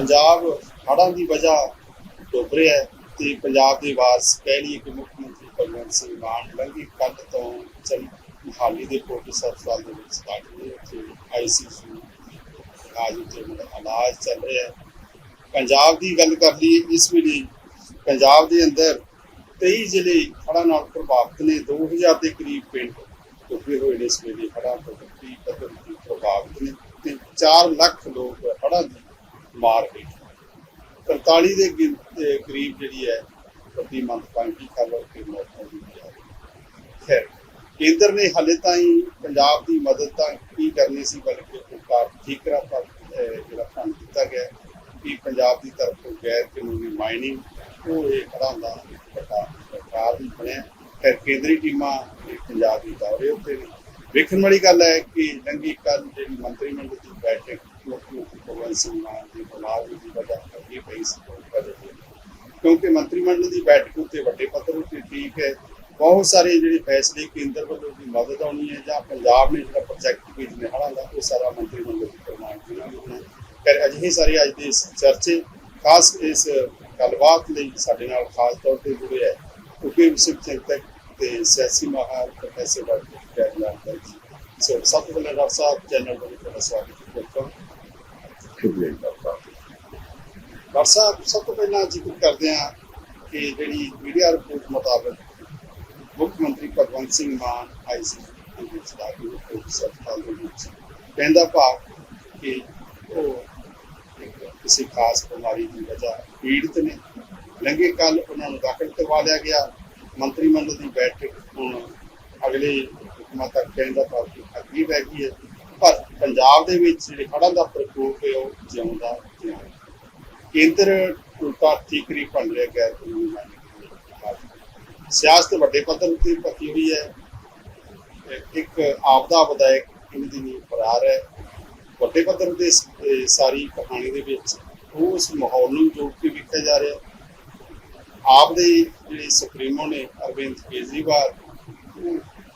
ਪੰਜਾਬ ਹੜ੍ਹਾਂ ਦੀ ਵਜ੍ਹਾ ਡੁੱਬ ਰਿਹਾ ਹੈ ਤੇ ਪੰਜਾਬ ਦੇ ਵਾਰਸ ਕਹਿ ਲਈਏ ਕਿ ਮੁੱਖ ਮੰਤਰੀ ਭਗਵੰਤ ਸਿੰਘ ਮਾਨ ਲੰਘੀ ਕੱਲ ਤੋਂ ਚੱਲ ਹਾਲੀ ਦੇ ਕੋਟਿਸ ਹਸਪਤਾਲ ਦੇ ਵਿੱਚ ਦਾਖਲ ਨੇ ਉੱਥੇ ਆਈਸੀਯੂ ਇਲਾਜ ਉੱਤੇ ਉਹਨਾਂ ਦਾ ਇਲਾਜ ਚੱਲ ਰਿਹਾ ਹੈ। ਪੰਜਾਬ ਦੀ ਗੱਲ ਕਰ ਲਈਏ, ਇਸ ਵੇਲੇ ਪੰਜਾਬ ਦੇ ਅੰਦਰ 23 ਜ਼ਿਲ੍ਹੇ ਹੜ੍ਹਾਂ ਨਾਲ ਪ੍ਰਭਾਵਿਤ ਨੇ 2000 ਦੇ ਕਰੀਬ ਪਿੰਡ ਡੁੱਬੇ ਹੋਏ ਨੇ ਇਸ ਵੇਲੇ ਹੜ੍ਹਾਂ ਤੋਂ ਪੱਧਰ ਪ੍ਰਭਾਵਿਤ ਨੇ ਤੇ 4 ਲੱਖ ਲੋਕ ਹੜ੍ਹਾਂ ਦੀ ਮਾਰ ਹੇਠ ਨੇ। 43 ਦੇ ਗਿਣ- ਕਰੀਬ ਜਿਹੜੀ ਹੈ, ਵੱਡੀ ਮੰਦਭਾਗੀ ਖਬਰ ਕਿ ਮੌਤਾਂ ਦੀ ਹੈ ਖੈਰ, ਕੇਂਦਰ ਨੇ ਹਾਲੇ ਤਾਈਂ ਪੰਜਾਬ ਦੀ ਮਦਦ ਤਾਂ ਕੀ ਕਰਨੀ ਸੀ, ਬਲਕਿ ਸਰਕਾਰ ਠੀਕਰਾ ਪਰ ਜਿਹੜਾ ਫੰਡ ਦਿੱਤਾ ਗਿਆ ਕਿ ਪੰਜਾਬ ਦੀ ਤਰਫੋਂ ਗੈਰ ਕਾਨੂੰਨੀ ਮਾਈਨਿੰਗ, ਉਹ ਇਹ ਖੜਾ ਹੁੰਦਾ ਵੱਡਾ ਸਰਕਾਰ ਵੀ ਬਣਿਆ ਫਿਰ ਕੇਂਦਰੀ ਟੀਮਾਂ ਪੰਜਾਬ ਦੀ ਦੌਰੇ ਉੱਤੇ ਨੇ ਵੇਖਣ ਵਾਲੀ ਗੱਲ ਹੈ ਕਿ ਲੰਗੀ ਕੱਲ ਜਿਹੜੀ ਮੰਤਰੀ ਮੰਡਲ ਦੀ ਬੈਠਕ ਮੁੱਖ ਭਗਵੰਤ ਸਿੰਘ ਮਾਨ ਦੀ ਬੁਲਾਵ ਦੀ ਵਜ੍ਹਾ ਕਰਕੇ ਪਈ ਸੀ ਉਹ ਵਜ੍ਹਾ ਕਿਉਂਕਿ ਮੰਤਰੀ ਮੰਡਲ ਦੀ ਬੈਠਕ ਉੱਤੇ ਵੱਡੇ ਪੱਧਰ ਉੱਤੇ ਠੀਕ ਹੈ। ਬਹੁਤ ਸਾਰੇ ਜਿਹੜੇ ਫੈਸਲੇ ਕੇਂਦਰ ਵੱਲੋਂ ਦੀ ਮਦਦ ਆਉਣੀ ਹੈ ਜਾਂ ਪੰਜਾਬ ਨੇ ਜਿਹੜਾ ਪ੍ਰੋਜੈਕਟ ਭੇਜਣੇ ਹੜਾਂ ਦਾ ਉਹ ਸਾਰਾ ਮੰਤਰੀ ਮੰਡਲ ਦੀ ਪ੍ਰਮਾਣ ਪ੍ਰਮਾਣਿਤ ਨਾਲ ਹੋਣਾ ਹੈ। ਅਜਿਹੇ ਸਾਰੇ ਅੱਜ ਦੇ ਇਸ ਚਰਚੇ, ਖਾਸ ਇਸ ਗੱਲਬਾਤ ਲਈ ਸਾਡੇ ਨਾਲ ਖਾਸ ਤੌਰ ਤੇ ਜੁੜੇ ਹੈ ਕਿਉਂਕਿ ਵਿਸ਼ਵ ਚਿੰਤਕ ਤੇ ਸਿਆਸੀ ਮਾਹਰ ਪ੍ਰੋਫੈਸਰ ਡਾਕਟਰ ਜੈਗਲਾਲ ਜੀ। ਸੋ ਸਭ ਤੋਂ ਪਹਿਲਾਂ ਡਾਕਟਰ ਸਾਹਿਬ, ਚੈਨਲ ਤੋਂ ਤੁਹਾਡਾ ਸਵਾਗਤ ਕਰਦਾ ਸ਼ੁਕਰੀਆ ਡਾਕਟਰ ਸਾਹਿਬ ਡਾਕਟਰ ਸਾਹਿਬ, ਸਭ ਤੋਂ ਪਹਿਲਾਂ ਜ਼ਿਕਰ ਕਰਦੇ ਹਾਂ ਕਿ ਜਿਹੜੀ ਮੀਡੀਆ ਰਿਪੋਰਟ ਮੁਤਾਬਕ ਮੁੱਖ ਮੰਤਰੀ ਭਗਵੰਤ ਸਿੰਘ ਮਾਨ ਆਈਸੀ ਸੀ ਹਸਪਤਾਲ ਦੇ ਵਿੱਚ। ਕਹਿੰਦਾ ਭਾਵ ਕਿ ਉਹ ਕਿਸੇ ਖਾਸ ਬਿਮਾਰੀ ਦੀ ਵਜ੍ਹਾ ਪੀੜਤ ਨੇ। ਲੰਘੇ ਕੱਲ ਉਹਨਾਂ ਨੂੰ ਦਾਖਲ ਕਰਵਾ ਲਿਆ ਗਿਆ। ਮੰਤਰੀ ਮੰਡਲ ਦੀ ਬੈਠਕ ਹੁਣ ਅਗਲੇ ਹੁਕਮਾਂ ਤੱਕ ਕਹਿੰਦਾ ਭਾਵ ਕਿ ਅੱਗੇ ਬਹਿ ਗਈ ਹੈ। ਪੰਜਾਬ ਦੇ ਵਿੱਚ ਜਿਹੜੇ ਹੜ੍ਹਾਂ ਦਾ ਪ੍ਰਕੋਪ ਹੈ, ਉਹ ਜਿਉਂਦਾ ਜਿਉਂ ਕੇਂਦਰ ਉਲਟਾ ਠੀਕਰੀ ਭੰਡ ਰਿਹਾ ਗੈਰ ਕਾਨੂੰਨੀ ਸਿਆਸਤ ਵੱਡੇ ਪੱਧਰ 'ਤੇ ਪੱਕੀ ਹੋਈ ਹੈ। ਇੱਕ ਆਪਦਾ ਵਿਧਾਇਕ ਇਹਨਾਂ ਦੀ ਨੀਂਹ ਫਰਾਰ ਹੈ। ਵੱਡੇ ਪੱਧਰ ਤੇ ਸਾਰੀ ਕਹਾਣੀ ਦੇ ਵਿੱਚ ਉਹ ਉਸ ਮਾਹੌਲ ਨੂੰ ਜੋੜ ਕੇ ਵੇਖਿਆ ਜਾ ਰਿਹਾ ਆਪ ਦੇ ਜਿਹੜੇ ਸੁਪਰੀਮੋ ਨੇ, ਅਰਵਿੰਦ ਕੇਜਰੀਵਾਲ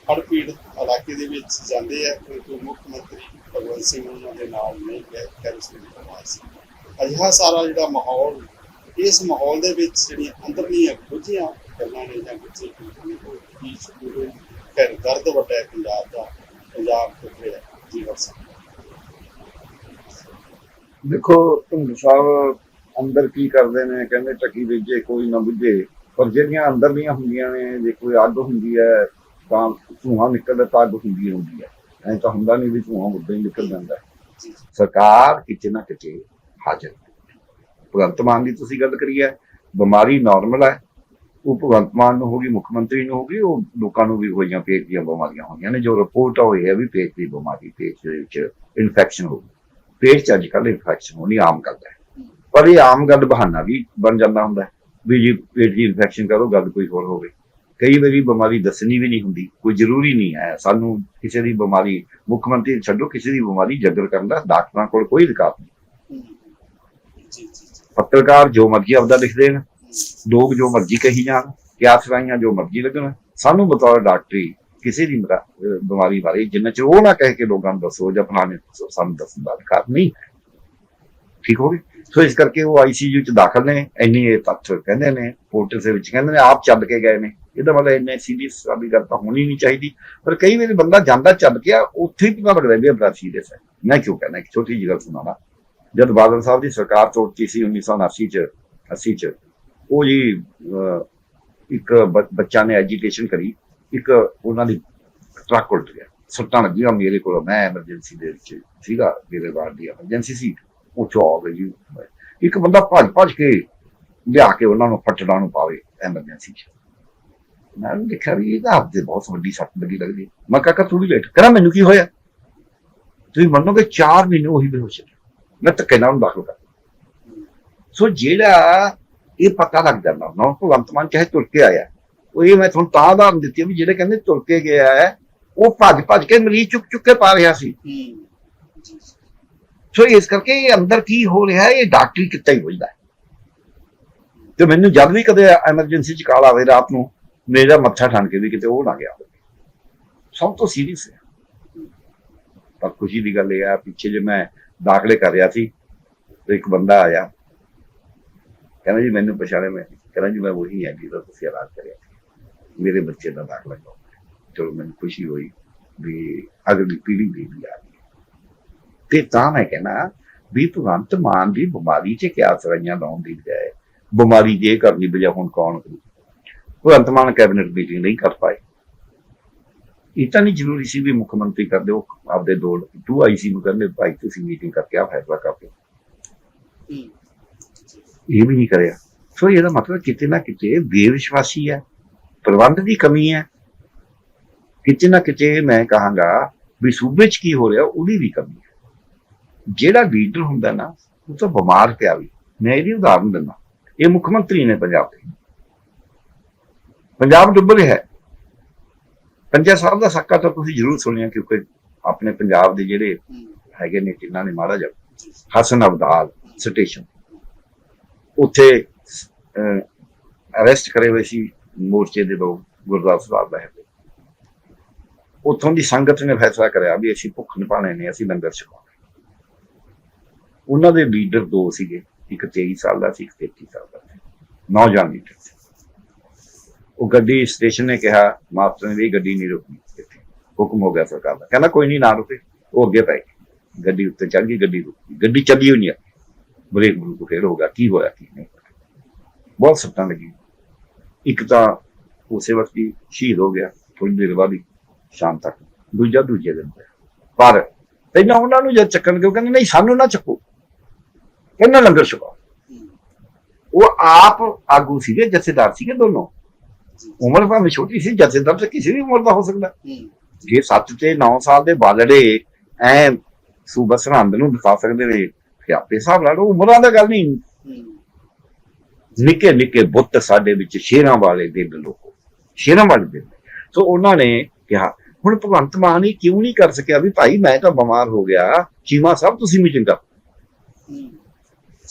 ਉਹ ਹੜ੍ਹ ਪੀੜਤ ਇਲਾਕੇ ਦੇ ਵਿੱਚ ਜਾਂਦੇ ਆ ਕਿਉਂਕਿ ਮੁੱਖ ਮੰਤਰੀ ਭਗਵੰਤ ਸਿੰਘ ਉਹਨਾਂ ਦੇ ਨਾਲ ਨਹੀਂ ਗਏ ਕੈਰੋਸਨ ਕੁਮਾਰ ਸੀ ਅਜਿਹਾ ਸਾਰਾ ਜਿਹੜਾ ਮਾਹੌਲ, ਇਸ ਮਾਹੌਲ ਦੇ ਵਿੱਚ ਜਿਹੜੀਆਂ ਅੰਦਰਲੀਆਂ ਗੁੱਝੀਆਂ ਗੱਲਾਂ ਨੇ ਜਾਂ ਗੁੱਝੇ ਕੀ ਸ਼ੁਰੂ ਕਰ ਦਰਦ ਵੱਡਾ ਹੈ, ਪੰਜਾਬ ਦਾ, ਪੰਜਾਬ ਟੁੱਟਿਆ ਜੀਵਨ ਸਾ ਦੇਖੋ ਧੁੰਦ ਸਾਹਿਬ ਅੰਦਰ ਕੀ ਕਰਦੇ ਨੇ, ਕਹਿੰਦੇ ਟੱਕੀ ਵਿੱਚੇ ਕੋਈ ਨਾ ਬੁੱਝੇ ਪਰ ਜਿਹੜੀਆਂ ਅੰਦਰਲੀਆਂ ਹੁੰਦੀਆਂ ਨੇ, ਜੇ ਕੋਈ ਅੱਗ ਹੁੰਦੀ ਹੈ ਤਾਂ ਧੂਆਂ ਨਿਕਲਦਾ ਤਾਂ ਹੁੰਦੀ ਹੁੰਦੀ ਹੈ। ਐਂ ਤਾਂ ਹੁੰਦਾ ਨਹੀਂ ਵੀ ਧੂਆਂ ਉੱਦਾਂ ਹੀ ਨਿਕਲ ਜਾਂਦਾ ਹੈ। ਸਰਕਾਰ ਕਿਤੇ ਨਾ ਕਿਤੇ ਹਾਜ਼ਰ ਹੈ। ਭਗਵੰਤ ਮਾਨ ਦੀ ਤੁਸੀਂ ਗੱਲ ਕਰੀ ਹੈ ਬਿਮਾਰੀ ਨਾਰਮਲ ਹੈ। ਉਹ ਭਗਵੰਤ ਮਾਨ ਨੂੰ ਹੋਗੀ ਮੁੱਖ ਮੰਤਰੀ ਨੂੰ ਹੋਗੀ ਉਹ ਲੋਕਾਂ ਨੂੰ ਵੀ ਹੋਈਆਂ ਪੇਟ ਦੀਆਂ ਬਿਮਾਰੀਆਂ ਹੋਈਆਂ ਨੇ। ਜੋ ਰਿਪੋਰਟ ਹੋਈ ਹੈ ਵੀ ਪੇਟ ਦੀ ਬਿਮਾਰੀ ਪੇਟ ਦੇ ਵਿੱਚ ਇਨਫੈਕਸ਼ਨ ਹੋ ਗਈ ਪੇਟ ਚ ਅੱਜ ਕੱਲ੍ਹ ਇਨਫੈਕਸ਼ਨ ਹੋਣੀ ਆਮ ਗੱਲ ਹੈ। ਪਰ ਇਹ ਆਮ ਗੱਲ ਬਹਾਨਾ ਵੀ ਬਣ ਜਾਂਦਾ ਹੁੰਦਾ ਹੈ। ਵੀ ਜੀ ਪੇਟ ਦੀ ਇਨਫੈਕਸ਼ਨ ਕਰੋ ਗੱਲ ਕੋਈ ਹੋਰ ਹੋਵੇ। ਕਈ ਵਾਰੀ ਬਿਮਾਰੀ ਦੱਸਣੀ ਵੀ ਨਹੀਂ ਹੁੰਦੀ ਕੋਈ ਜ਼ਰੂਰੀ ਨਹੀਂ ਹੈ। ਸਾਨੂੰ ਕਿਸੇ ਦੀ ਬਿਮਾਰੀ ਮੁੱਖ ਮੰਤਰੀ ਛੱਡੋ ਕਿਸੇ ਦੀ ਬਿਮਾਰੀ ਜਗਰ ਕਰਨ ਦਾ ਡਾਕਟਰਾਂ ਕੋਲ ਕੋਈ ਅਧਿਕਾਰ ਨਹੀਂ। ਪੱਤਰਕਾਰ ਜੋ ਮਰਜ਼ੀ ਆਪਦਾ ਲਿਖਦੇ ਨੇ ਲੋਕ ਜੋ ਮਰਜ਼ੀ ਕਹੀ ਜਾਣ ਕਿਆਸ ਰਾਈਆਂ ਜੋ ਮਰਜ਼ੀ ਲੱਗਣ। ਸਾਨੂੰ ਬਤੌਰ ਡਾਕਟਰੀ ਕਿਸੇ ਦੀ ਬਿਮਾਰੀ ਬਾਰੇ ਜਿੰਨਾ ਚਿਰ ਉਹ ਨਾ ਕਹਿ ਕੇ ਲੋਕਾਂ ਨੂੰ ਦੱਸੋ ਜਾਂ ਫਲਾਣੇ ਦੱਸੋ, ਸਾਨੂੰ ਦੱਸਣ ਦਾ ਅਧਿਕਾਰ ਨਹੀਂ ਠੀਕ ਹੋ ਗਈ ਸੋ ਇਸ ਕਰਕੇ ਉਹ ਆਈਸੀਯੂ ਚ ਦਾਖਲ ਨੇ, ਇੰਨੀ ਇਹ ਤੱਥ ਕਹਿੰਦੇ ਨੇ ਪੋਰਟਲ ਦੇ ਵਿੱਚ ਕਹਿੰਦੇ ਨੇ, ਆਪ ਚੱਲ ਕੇ ਗਏ ਨੇ। ਇਹਦਾ ਮਤਲਬ ਇੰਨੇ ਸੀਰੀਅਸ ਵਾਲੀ ਗੱਲ ਤਾਂ ਹੋਣੀ ਨਹੀਂ ਚਾਹੀਦੀ। ਪਰ ਕਈ ਵਾਰੀ ਬੰਦਾ ਜਾਂਦਾ ਚੱਲ ਗਿਆ ਉੱਥੇ ਹੀ ਪਤਾ ਲੱਗਦਾ ਵੀ ਇਹ ਬੜਾ ਸੀਰੀਅਸ ਹੈ। ਮੈਂ ਕਿਉਂ ਕਹਿੰਦਾ ਇੱਕ ਛੋਟੀ ਜਿਹੀ ਗੱਲ ਸੁਣਾਣਾ ਜਦ ਬਾਦਲ ਸਾਹਿਬ ਦੀ ਸਰਕਾਰ ਤੋੜਤੀ ਸੀ 1980 ਚ 80 ਚ, ਉਹ ਜੀ ਇੱਕ ਬ- ਬੱਚਾ ਨੇ ਐਜੀਟੇਸ਼ਨ ਕਰੀ। ਇੱਕ ਉਹਨਾਂ ਦੀ ਟਰੱਕ ਉਲਟ ਗਿਆ। ਸੱਟਾਂ ਲੱਗੀਆਂ ਮੇਰੇ ਕੋਲ। ਮੈਂ ਐਮਰਜੈਂਸੀ ਦੇ ਵਿੱਚ ਸੀਗਾ, ਮੇਰੇ ਬਾਅਦ ਦੀ ਐਮਰਜੈਂਸੀ ਸੀ ਉਹ ਚੋ ਆ ਗਈ ਇੱਕ ਬੰਦਾ ਭੱਜ ਭੱਜ ਕੇ ਲਿਆ ਕੇ ਉਹਨਾਂ ਨੂੰ ਫੱਟੜਾ ਨੂੰ ਪਾਵੇ ਐਮਰਜੈਂਸੀ ਚ ਮੈਂ ਦੇਖਿਆ ਵੀ ਇਹਦਾ ਆਪਦੇ ਬਹੁਤ ਵੱਡੀ ਸੱਟ ਲੱਗੀ ਲੱਗਦੀ ਮੈਂ ਕਾਕਾ ਥੋੜੀ ਲੇਟ। ਕਰਾਂ ਮੈਨੂੰ ਕੀ ਹੋਇਆ? ਤੁਸੀਂ ਮੰਨੋਗੇ 4 ਮਹੀਨੇ ਉਹੀ ਬੇਹੋਸ਼ ਰਿਹਾ ਮੈਂ ਧੱਕੇ ਨਾਲ ਦਾਖਲ ਕਰ ਸੋ ਜਿਹੜਾ ਇਹ ਪਤਾ ਲੱਗ ਜਾਂਦਾ ਨਾ ਭਗਵੰਤ ਮਾਨ ਚਾਹੇ ਤੁਰ ਕੇ ਆਇਆ, ਉਹ ਇਹ ਮੈਂ ਤੁਹਾਨੂੰ ਤਾਂ ਦਾ ਦਿੱਤੀ ਵੀ ਜਿਹੜੇ ਕਹਿੰਦੇ ਤੁਰ ਕੇ ਗਿਆ ਹੈ, ਉਹ ਭੱਜ ਭੱਜ ਕੇ ਮਰੀਜ਼ ਚੁੱਕ ਚੁੱਕ ਕੇ ਪਾ ਰਿਹਾ ਸੀ। ਸੋ ਇਸ ਕਰਕੇ ਇਹ ਅੰਦਰ ਕੀ ਹੋ ਰਿਹਾ, ਇਹ ਡਾਕਟਰੀ ਕਿੱਤਾ ਹੀ ਬੁਝਦਾ ਤੇ ਮੈਨੂੰ ਜਦ ਵੀ ਕਦੇ ਐਮਰਜੈਂਸੀ ਚ ਕਾਲ ਆਵੇ ਰਾਤ ਨੂੰ, ਮੇਰਾ ਮੱਥਾ ਠਾਣ ਕੇ ਵੀ ਕਿਤੇ ਉਹ ਨਾ ਗਿਆ ਹੋਵੇ। ਸਭ ਤੋਂ ਸੀਰੀਅਸ ਹੈ। ਪਰ ਖੁਸ਼ੀ ਦੀ ਗੱਲ ਇਹ ਆ ਪਿੱਛੇ ਜੇ ਮੈਂ ਦਾਖਲੇ ਕਰ ਰਿਹਾ ਸੀ, ਤੇ ਇੱਕ ਬੰਦਾ ਆਇਆ। ਕਹਿੰਦਾ ਜੀ, ਮੈਨੂੰ ਪਛਾਣੇ ਮੈਂ। ਕਹਿੰਦਾ ਜੀ, ਮੈਂ ਉਹੀ ਹਾਂ ਜਿਹਦਾ ਤੁਸੀਂ ਇਲਾਜ ਕਰਿਆ ਸੀ। ਮੇਰੇ ਬੱਚੇ ਦਾ ਦਾਖਲਾ ਕਰਵਾਓ ਚਲੋ, ਮੈਨੂੰ ਖੁਸ਼ੀ ਹੋਈ ਵੀ ਅਗਲੀ ਪੀੜ੍ਹੀ ਦੀ ਵੀ ਆ। ਤੇ ਤਾਂ ਮੈਂ ਕਹਿੰਦਾ ਵੀ ਭਗਵੰਤ ਮਾਨ ਦੀ ਬਿਮਾਰੀ 'ਚ ਕਿਆ ਸਰਾਈਆਂ ਲਾਉਣ ਦੀ ਬਜਾਏ ਬਿਮਾਰੀ ਜੇ ਕਰਨੀ ਬਜਾ ਹੁਣ ਕੌਣ ਕਰੂ? ਭਗਵੰਤ ਮਾਨ ਕੈਬਨਿਟ ਮੀਟਿੰਗ ਨਹੀਂ ਕਰ ਪਾਏ। ਇਹ ਤਾਂ ਨਹੀਂ ਜ਼ਰੂਰੀ ਸੀ ਵੀ ਮੁੱਖ ਮੰਤਰੀ ਕਰਦੇ ਉਹ ਆਪਦੇ ਦੋ ਟੂ ਆਈਸੀ ਨੂੰ ਕਹਿੰਦੇ ਭਾਈ ਤੁਸੀਂ ਮੀਟਿੰਗ ਕਰਕੇ ਆ ਫੈਸਲਾ ਕਰ ਹੂੰ। ਇਹ ਵੀ ਨਹੀਂ ਕਰਿਆ। ਸੋ ਇਹਦਾ ਮਤਲਬ ਕਿਤੇ ਨਾ ਕਿਤੇ ਬੇਵਿਸ਼ਵਾਸੀ ਹੈ ਪ੍ਰਬੰਧ ਦੀ ਕਮੀ ਹੈ। ਕਿਤੇ ਨਾ ਕਿਤੇ ਮੈਂ ਕਹਾਂਗਾ ਵੀ ਸੂਬੇ 'ਚ ਕੀ ਹੋ ਰਿਹਾ ਉਹਦੀ ਵੀ ਕਮੀ ਹੈ। ਜਿਹੜਾ ਲੀਡਰ ਹੁੰਦਾ ਨਾ, ਉਹ ਤਾਂ ਬਿਮਾਰ ਪਿਆ ਵੀ। ਮੈਂ ਇਹਦੀ ਉਦਾਹਰਨ ਦਿੰਦਾ। ਇਹ ਮੁੱਖ ਮੰਤਰੀ ਨੇ ਪੰਜਾਬ ਦੇ। ਪੰਜਾਬ ਡੁੱਬ ਰਿਹਾ ਹੈ। ਪੰਜਾ ਸਾਹਿਬ ਦਾ ਸਾਕਾ ਤਾਂ ਤੁਸੀਂ ਜ਼ਰੂਰ ਸੁਣਿਆ, ਕਿਉਂਕਿ ਆਪਣੇ ਪੰਜਾਬ ਦੇ ਜਿਹੜੇ ਹੈਗੇ ਨੇ, ਜਿਨ੍ਹਾਂ ਨੇ ਮਾਰਾ ਜਾ ਹਸਨ ਅਬਦਾਲ ਸਟੇਸ਼ਨ ਉੱਥੇ ਅਰੈਸਟ ਕਰੇ ਹੋਏ ਸੀ ਮੋਰਚੇ ਦੇ ਲੋਕ ਗੁਰਦਾਸ ਸਾਹਿਬ ਦਾ ਹੈ ਉੱਥੋਂ ਦੀ ਸੰਗਤ ਨੇ ਫੈਸਲਾ ਕਰਿਆ ਵੀ ਅਸੀਂ ਭੁੱਖ ਨਿਭਾਣੇ ਨੇ, ਅਸੀਂ ਲੰਗਰ ਛਕਾਉਣਾ ਉਹਨਾਂ ਦੇ ਲੀਡਰ ਦੋ ਸੀਗੇ, ਇੱਕ 23 ਸਾਲ ਦਾ ਸੀ, ਇੱਕ 33 ਸਾਲ ਦਾ ਸੀ। ਨੌਜਵਾਨ ਲੀਡਰ ਸੀ। ਉਹ ਗੱਡੀ ਸਟੇਸ਼ਨ ਨੇ ਕਿਹਾ ਮਾਸਟਰ ਨੇ ਵੀ ਗੱਡੀ ਨਹੀਂ ਰੁਕਣੀ ਇੱਥੇ। ਹੁਕਮ ਹੋ ਗਿਆ ਸਰਕਾਰ ਦਾ। ਕਹਿੰਦਾ, ਕੋਈ ਨਹੀਂ, ਨਾ ਰੁਕੇ। ਉਹ ਅੱਗੇ ਪੈ ਗਈ ਗੱਡੀ ਉੱਤੇ ਚੜ ਗਈ, ਗੱਡੀ ਰੁਕੀ ਗੱਡੀ ਚੱਲੀ ਹੋਈ ਨਹੀਂ ਆ। ਬ੍ਰੇਕ ਬਰੂਕ ਫੇਰ ਹੋ ਗਿਆ। ਕੀ ਹੋਇਆ, ਕੀ ਨਹੀਂ ਬਹੁਤ ਸੱਟਾਂ ਲੱਗੀ ਇੱਕ ਤਾਂ ਉਸੇ ਵਕਤ ਹੀ ਸ਼ਹੀਦ ਹੋ ਗਿਆ। ਥੋੜੀ ਦੇਰ ਬਾਅਦ ਹੀ ਸ਼ਾਮ ਤੱਕ। ਦੂਜਾ ਦੂਜੇ ਦਿਨ ਹੋਇਆ। ਪਰ ਪਹਿਲਾਂ ਉਹਨਾਂ ਨੂੰ ਜਦ ਚੱਕਣ, ਕਿਉਂ ਕਹਿੰਦੇ, ਨਹੀਂ, ਸਾਨੂੰ ਨਾ ਚੱਕੋ। ਇਹਨਾਂ ਲੰਗਰ ਛਕਾਓ ਹੂੰ ਉਹ ਆਪ ਆਗੂ ਸੀਗੇ ਜਥੇਦਾਰ ਸੀਗੇ ਦੋਨੋਂ। ਉਮਰ ਭਾਵੇਂ ਛੋਟੀ ਸੀ ਜਥੇਦਾਰ ਤਾਂ ਕਿਸੇ ਵੀ ਉਮਰ ਦਾ ਹੋ ਸਕਦਾ। ਹੂੰ। ਜੇ 7 ਤੇ 9 ਸਾਲ ਦੇ ਬਾਲੜੇ ਐ ਸੂਬਾ ਸਰਹੰਦ ਨੂੰ ਦਿਖਾ ਸਕਦੇ ਨੇ ਕਿ ਆਪੇ ਹਿਸਾਬ ਨਾਲ ਉਮਰਾਂ ਦਾ ਗੱਲ ਨਹੀਂ। ਹੂੰ। ਨਿੱਕੇ ਨਿੱਕੇ ਬੁੱਤ ਸਾਡੇ ਵਿੱਚ ਸ਼ੇਰਾਂ ਵਾਲੇ ਦਿਲ ਲੋਕੋ। ਸ਼ੇਰਾਂ ਵਾਲੇ ਦਿਲ ਸੋ ਉਹਨਾਂ ਨੇ ਕਿਹਾ ਹੁਣ ਭਗਵੰਤ ਮਾਨ ਇਹ ਕਿਉਂ ਨਹੀਂ ਕਰ ਸਕਿਆ? ਵੀ ਭਾਈ ਮੈਂ ਤਾਂ ਬਿਮਾਰ ਹੋ ਗਿਆ। ਚੀਮਾ ਸਾਹਿਬ ਤੁਸੀਂ ਮੀਟਿੰਗ ਕਰ। ਹੂੰ।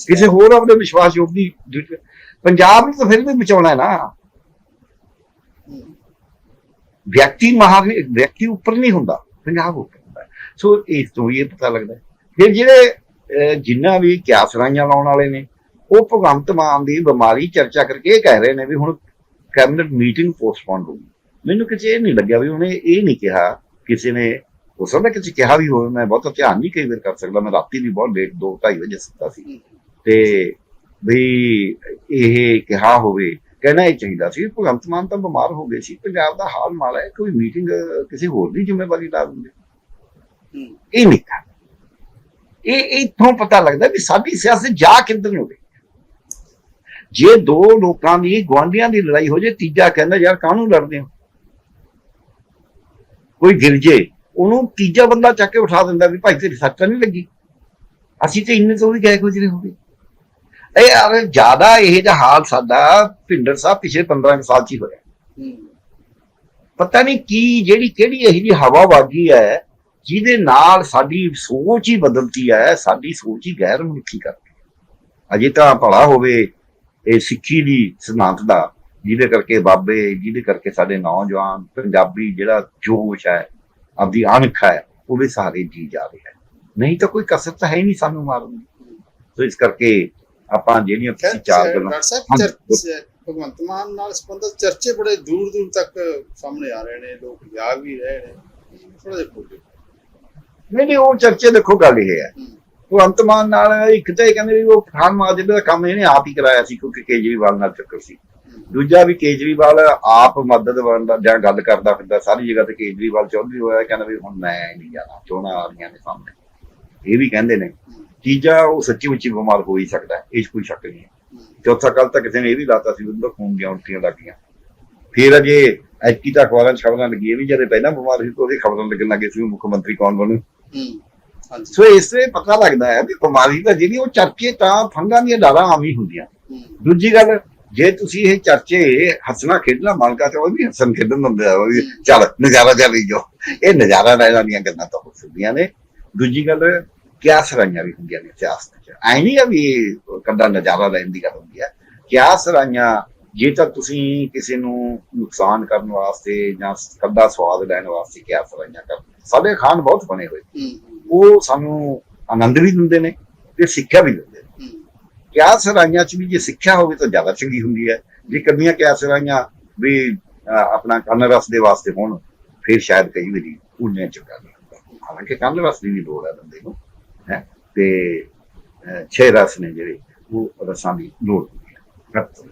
ਕਿਸੇ ਹੋਰ ਆਪਣੇ ਵਿਸ਼ਵਾਸਯੋਗ ਦੀ ਡਿਊਟੀ- ਪੰਜਾਬ ਨੂੰ ਤਾਂ ਫਿਰ ਵੀ ਬਚਾਉਣਾ ਹੈ ਨਾ ਵਿਅਕਤੀ ਮਹਾ ਵਿਅਕਤੀ ਉੱਪਰ ਨਹੀਂ ਹੁੰਦਾ ਪੰਜਾਬ ਉੱਪਰ ਹੁੰਦਾ ਹੈ। ਸੋ ਇਸ ਤੋਂ ਇਹ ਪਤਾ ਲੱਗਦਾ ਹੈ। ਫਿਰ ਜਿਹੜੇ ਅਹ, ਜਿੰਨਾ ਵੀ ਕਿਆਸਰਾਈਆਂ ਲਾਉਣ ਵਾਲੇ ਨੇ ਉਹ ਭਗਵੰਤ ਮਾਨ ਦੀ ਬਿਮਾਰੀ ਚਰਚਾ ਕਰਕੇ ਇਹ ਕਹਿ ਰਹੇ ਨੇ ਵੀ ਹੁਣ ਕੈਬਨਿਟ ਮੀਟਿੰਗ ਪੋਸਟਪੋਨ ਹੋਊਗੀ ਮੈਨੂੰ ਕਿਸੇ ਇਹ ਨਹੀਂ ਲੱਗਿਆ ਵੀ ਉਹਨੇ ਇਹ ਨਹੀਂ ਕਿਹਾ ਕਿਸੇ ਨੇ ਹੋ ਸਕਦਾ ਕਿਸੇ ਕਿਹਾ ਵੀ ਹੋਵੇ ਮੈਂ ਬਹੁਤ ਧਿਆਨ ਨਹੀਂ ਕਈ ਵਾਰ ਕਰ ਸਕਦਾ ਮੈਂ ਰਾਤੀ ਵੀ ਬਹੁਤ ਲੇਟ 2:30 ਵਜੇ ਸੁੱਤਾ ਸੀ ਤੇ ਵੀ ਇਹ ਕਿਹਾ ਹੋਵੇ ਕਹਿਣਾ ਇਹ ਚਾਹੀਦਾ ਸੀ ਭਗਵੰਤ ਮਾਨ ਤਾਂ ਬਿਮਾਰ ਹੋ ਗਏ ਸੀ ਪੰਜਾਬ ਦਾ ਹਾਲ ਮਾੜਾ ਹੈ ਕੋਈ ਮੀਟਿੰਗ ਕਿਸੇ ਹੋਰ ਦੀ ਜ਼ਿੰਮੇਵਾਰੀ ਲਾ ਦਿੰਦੇ। ਇਹ ਨਹੀਂ ਕਰ ਇਹ ਇੱਥੋਂ ਪਤਾ ਲੱਗਦਾ ਵੀ ਸਾਡੀ ਸਿਆਸਤ ਜਾ ਕਿੱਧਰ ਨੂੰ ਗਈ। ਜੇ ਦੋ ਲੋਕਾਂ ਦੀ ਗਵਾਂਢੀਆਂ ਦੀ ਲੜਾਈ ਹੋ ਜੇ ਤੀਜਾ ਕਹਿੰਦਾ ਯਾਰ ਕਾਹਨੂੰ ਲੜਦੇ ਹੋ? ਕੋਈ ਗਿਰ ਜੇ ਉਹਨੂੰ ਤੀਜਾ ਬੰਦਾ ਚੱਕ ਕੇ ਉਠਾ ਦਿੰਦਾ ਵੀ ਭਾਈ ਤੇਰੀ ਸੱਟ ਤਾਂ ਨਹੀਂ ਲੱਗੀ। ਅਸੀਂ ਤੇ ਇੰਨੇ ਤੋਂ ਵੀ ਗਏ ਗੁਜਰੇ ਹੋ ਗਏ। ਇਹ ਯਾਰ ਜ਼ਿਆਦਾ ਇਹ ਜਿਹਾ ਹਾਲ ਸਾਡਾ ਭਿੰਡਰ ਸਾਹਿਬ ਪਿਛਲੇ 15 ਕੁ ਸਾਲ ਚ ਹੀ ਹੋਇਆ। ਪਤਾ ਨਹੀਂ ਕੀ ਜਿਹੜੀ ਕਿਹੜੀ ਇਹੋ ਜਿਹੀ ਹਵਾ ਵਾਗੀ ਹੈ ਜਿਹਦੇ ਨਾਲ ਸਾਡੀ ਸੋਚ ਹੀ ਬਦਲਤੀ ਹੈ ਸਾਡੀ ਸੋਚ ਹੀ ਗੈਰ ਮਨੁੱਖੀ ਕਰਦੀ ਹੈ। ਅਜੇ ਤਾਂ ਭਲਾ ਹੋਵੇ ਇਹ ਸਿੱਖੀ ਦੀ ਸਿਧਾਂਤ ਦਾ ਜਿਹਦੇ ਕਰਕੇ ਬਾਬੇ ਜਿਹਦੇ ਕਰਕੇ ਸਾਡੇ ਨੌਜਵਾਨ ਪੰਜਾਬੀ ਜਿਹੜਾ ਜੋਸ਼ ਹੈ ਆਪਦੀ ਅਣਖ ਹੈ ਉਹਦੇ ਸਹਾਰੇ ਜੀ ਜਾ ਰਿਹਾ ਨਹੀਂ ਤਾਂ ਕੋਈ ਕਸਰ ਤਾਂ ਹੈ ਹੀ ਨਹੀਂ ਸਾਨੂੰ ਮਾਰਨ ਦੀ। ਸੋ ਇਸ ਕਰਕੇ ਆਪਾਂ ਜਿਹੜੀਆਂ ਤੁਸੀਂ ਚਾਰ ਗੱਲਾਂ ਡਾਕਟਰ ਸਾਹਿਬ ਭਗਵੰਤ ਮਾਨ ਨਾਲ ਸੰਬੰਧਿਤ ਚਰਚੇ ਬੜੇ ਦੂਰ ਦੂਰ ਤੱਕ ਸਾਹਮਣੇ ਆ ਰਹੇ ਨੇ ਲੋਕ ਲਿਆ ਵੀ ਰਹੇ ਨੇ। ਥੋੜਾ ਜਿਹਾ ਬੋਲੋ ਨਹੀਂ ਨਹੀਂ ਉਹ ਚਰਚੇ ਦੇਖੋ ਗੱਲ ਇਹ ਹੈ। ਭਗਵੰਤ ਮਾਨ ਨਾਲ ਇੱਕ ਤਾਂ ਇਹ ਕਹਿੰਦੇ ਵੀ ਉਹ ਪਠਾਨ ਮਾਜਰੇ ਦਾ ਕੰਮ ਇਹਨੇ ਆਪ ਹੀ ਕਰਾਇਆ ਸੀ ਕਿਉਂਕਿ ਕੇਜਰੀਵਾਲ ਨਾਲ ਚੱਕਰ ਸੀ। ਦੂਜਾ ਵੀ ਕੇਜਰੀਵਾਲ ਆਪ ਮਦਦ ਵੰਡਦਾ ਜਾਂ ਗੱਲ ਕਰਦਾ ਫਿਰਦਾ ਸਾਰੀ ਜਗ੍ਹਾ ਤੇ ਕੇਜਰੀਵਾਲ ਚੌਧਰੀ ਹੋਇਆ ਕਹਿੰਦਾ ਵੀ ਹੁਣ ਮੈਂ ਨਹੀਂ ਜਾਣਾ ਚੋਣਾਂ ਆ ਰਹੀਆਂ ਨੇ ਸਾਹਮਣੇ। ਇਹ ਵੀ ਕਹਿੰਦੇ ਨੇ ਤੀਜਾ ਉਹ ਸੱਚੀ ਮੁੱਚੀ ਬਿਮਾਰ ਹੋ ਹੀ ਸਕਦਾ ਹੈ ਇਹ 'ਚ ਕੋਈ ਸ਼ੱਕ ਨਹੀਂ ਹੈ। ਚੌਥਾ ਕੱਲ ਤੱਕ ਕਿਸੇ ਨੇ ਇਹ ਵੀ ਲਾਤਾ ਸੀ ਉਹਦਾ ਖੂਨ ਦੀਆਂ ਉਲਟੀਆਂ ਲੱਗੀਆਂ। ਫਿਰ ਅਜੇ ਐਤਕੀ ਤਾਂ ਅਖਬਾਰਾਂ 'ਚ ਖਬਰਾਂ ਲੱਗੀਆਂ ਵੀ ਜਦੋਂ ਪਹਿਲਾਂ ਬਿਮਾਰ ਸੀ ਤਾਂ ਉਹਦੀ ਖਬਰਾਂ ਲੱਗਣ ਲੱਗੇ ਸੀ ਮੁੱਖ ਮੰਤਰੀ ਕੌਣ ਬਣੂ? ਸੋ ਇਸ ਤੇ ਪਤਾ ਲੱਗਦਾ ਹੈ ਵੀ ਬਿਮਾਰੀ ਤਾਂ ਜਿਹੜੀ ਉਹ ਚਰਚੇ ਤਾਂ ਫੰਗਾਂ ਦੀਆਂ ਡਾਰਾਂ ਆਮ ਹੀ ਹੁੰਦੀਆਂ। ਦੂਜੀ ਗੱਲ ਜੇ ਤੁਸੀਂ ਇਹ ਚਰਚੇ ਹੱਸਣਾ ਖੇਡਣਾ ਮਾਲਕਾ ਤੇ ਉਹ ਵੀ ਹੱਸਣ ਖੇਡਣ ਹੁੰਦੇ ਆ ਚੱਲ ਨਜ਼ਾਰਾ ਚੱਲ ਜੋ ਇਹ ਨਜ਼ਾਰਾ ਲੈਣ ਵਾਲੀਆਂ ਗੱਲਾਂ ਤਾਂ ਹੋ ਸਕਦੀਆਂ ਨੇ। ਦੂਜੀ ਗੱਲ ਕਿਆ ਸਰਾਈਆਂ ਵੀ ਹੁੰਦੀਆਂ ਨੇ ਸਿਆਸਤ ਚ ਐ ਨਹੀਂ ਆ ਵੀ ਕੱਦਾ ਨਜ਼ਾਰਾ ਲੈਣ ਦੀ ਗੱਲ ਹੁੰਦੀ ਹੈ। ਕਿਆ ਸਰਾਈਆਂ ਜੇ ਤਾਂ ਤੁਸੀਂ ਕਿਸੇ ਨੂੰ ਨੁਕਸਾਨ ਕਰਨ ਵਾਸਤੇ ਜਾਂ ਕੱਦਾ ਸਵਾਦ ਲੈਣ ਵਾਸਤੇ ਕਿਆ ਸਰਾਈਆਂ ਕਰ ਸਾਡੇ ਖਾਨ ਬਹੁਤ ਬਣੇ ਹੋਏ। ਉਹ ਸਾਨੂੰ ਆਨੰਦ ਵੀ ਦਿੰਦੇ ਨੇ ਤੇ ਸਿੱਖਿਆ ਵੀ ਦਿੰਦੇ ਨੇ। ਕਿਆ ਸਰਾਈਆਂ ਚ ਵੀ ਜੇ ਸਿੱਖਿਆ ਹੋਵੇ ਤਾਂ ਜ਼ਿਆਦਾ ਚੰਗੀ ਹੁੰਦੀ ਹੈ। ਜੇ ਕੱਲੀਆਂ ਕਿਆ ਸਰਾਈਆਂ ਵੀ ਆਪਣਾ ਕੰਨ ਰਸ ਦੇ ਵਾਸਤੇ ਹੋਣ ਫਿਰ ਸ਼ਾਇਦ ਕਈ ਵਾਰੀ ਉਹਨੇ ਚੁੱਕਾ ਨਹੀਂ ਹੁੰਦਾ ਹਾਲਾਂਕਿ ਕੰਨ ਰਸ ਦੀ ਵੀ ਲੋੜ ਹੈ ਬੰਦੇ ਨੂੰ। ਹੈ ਤੇ ਛੇ ਰਸ ਨੇ ਜਿਹੜੇ, ਉਹ ਰਸਾਂ ਦੀ ਲੋੜ ਹੁੰਦੀ ਹੈ ਰਕਤ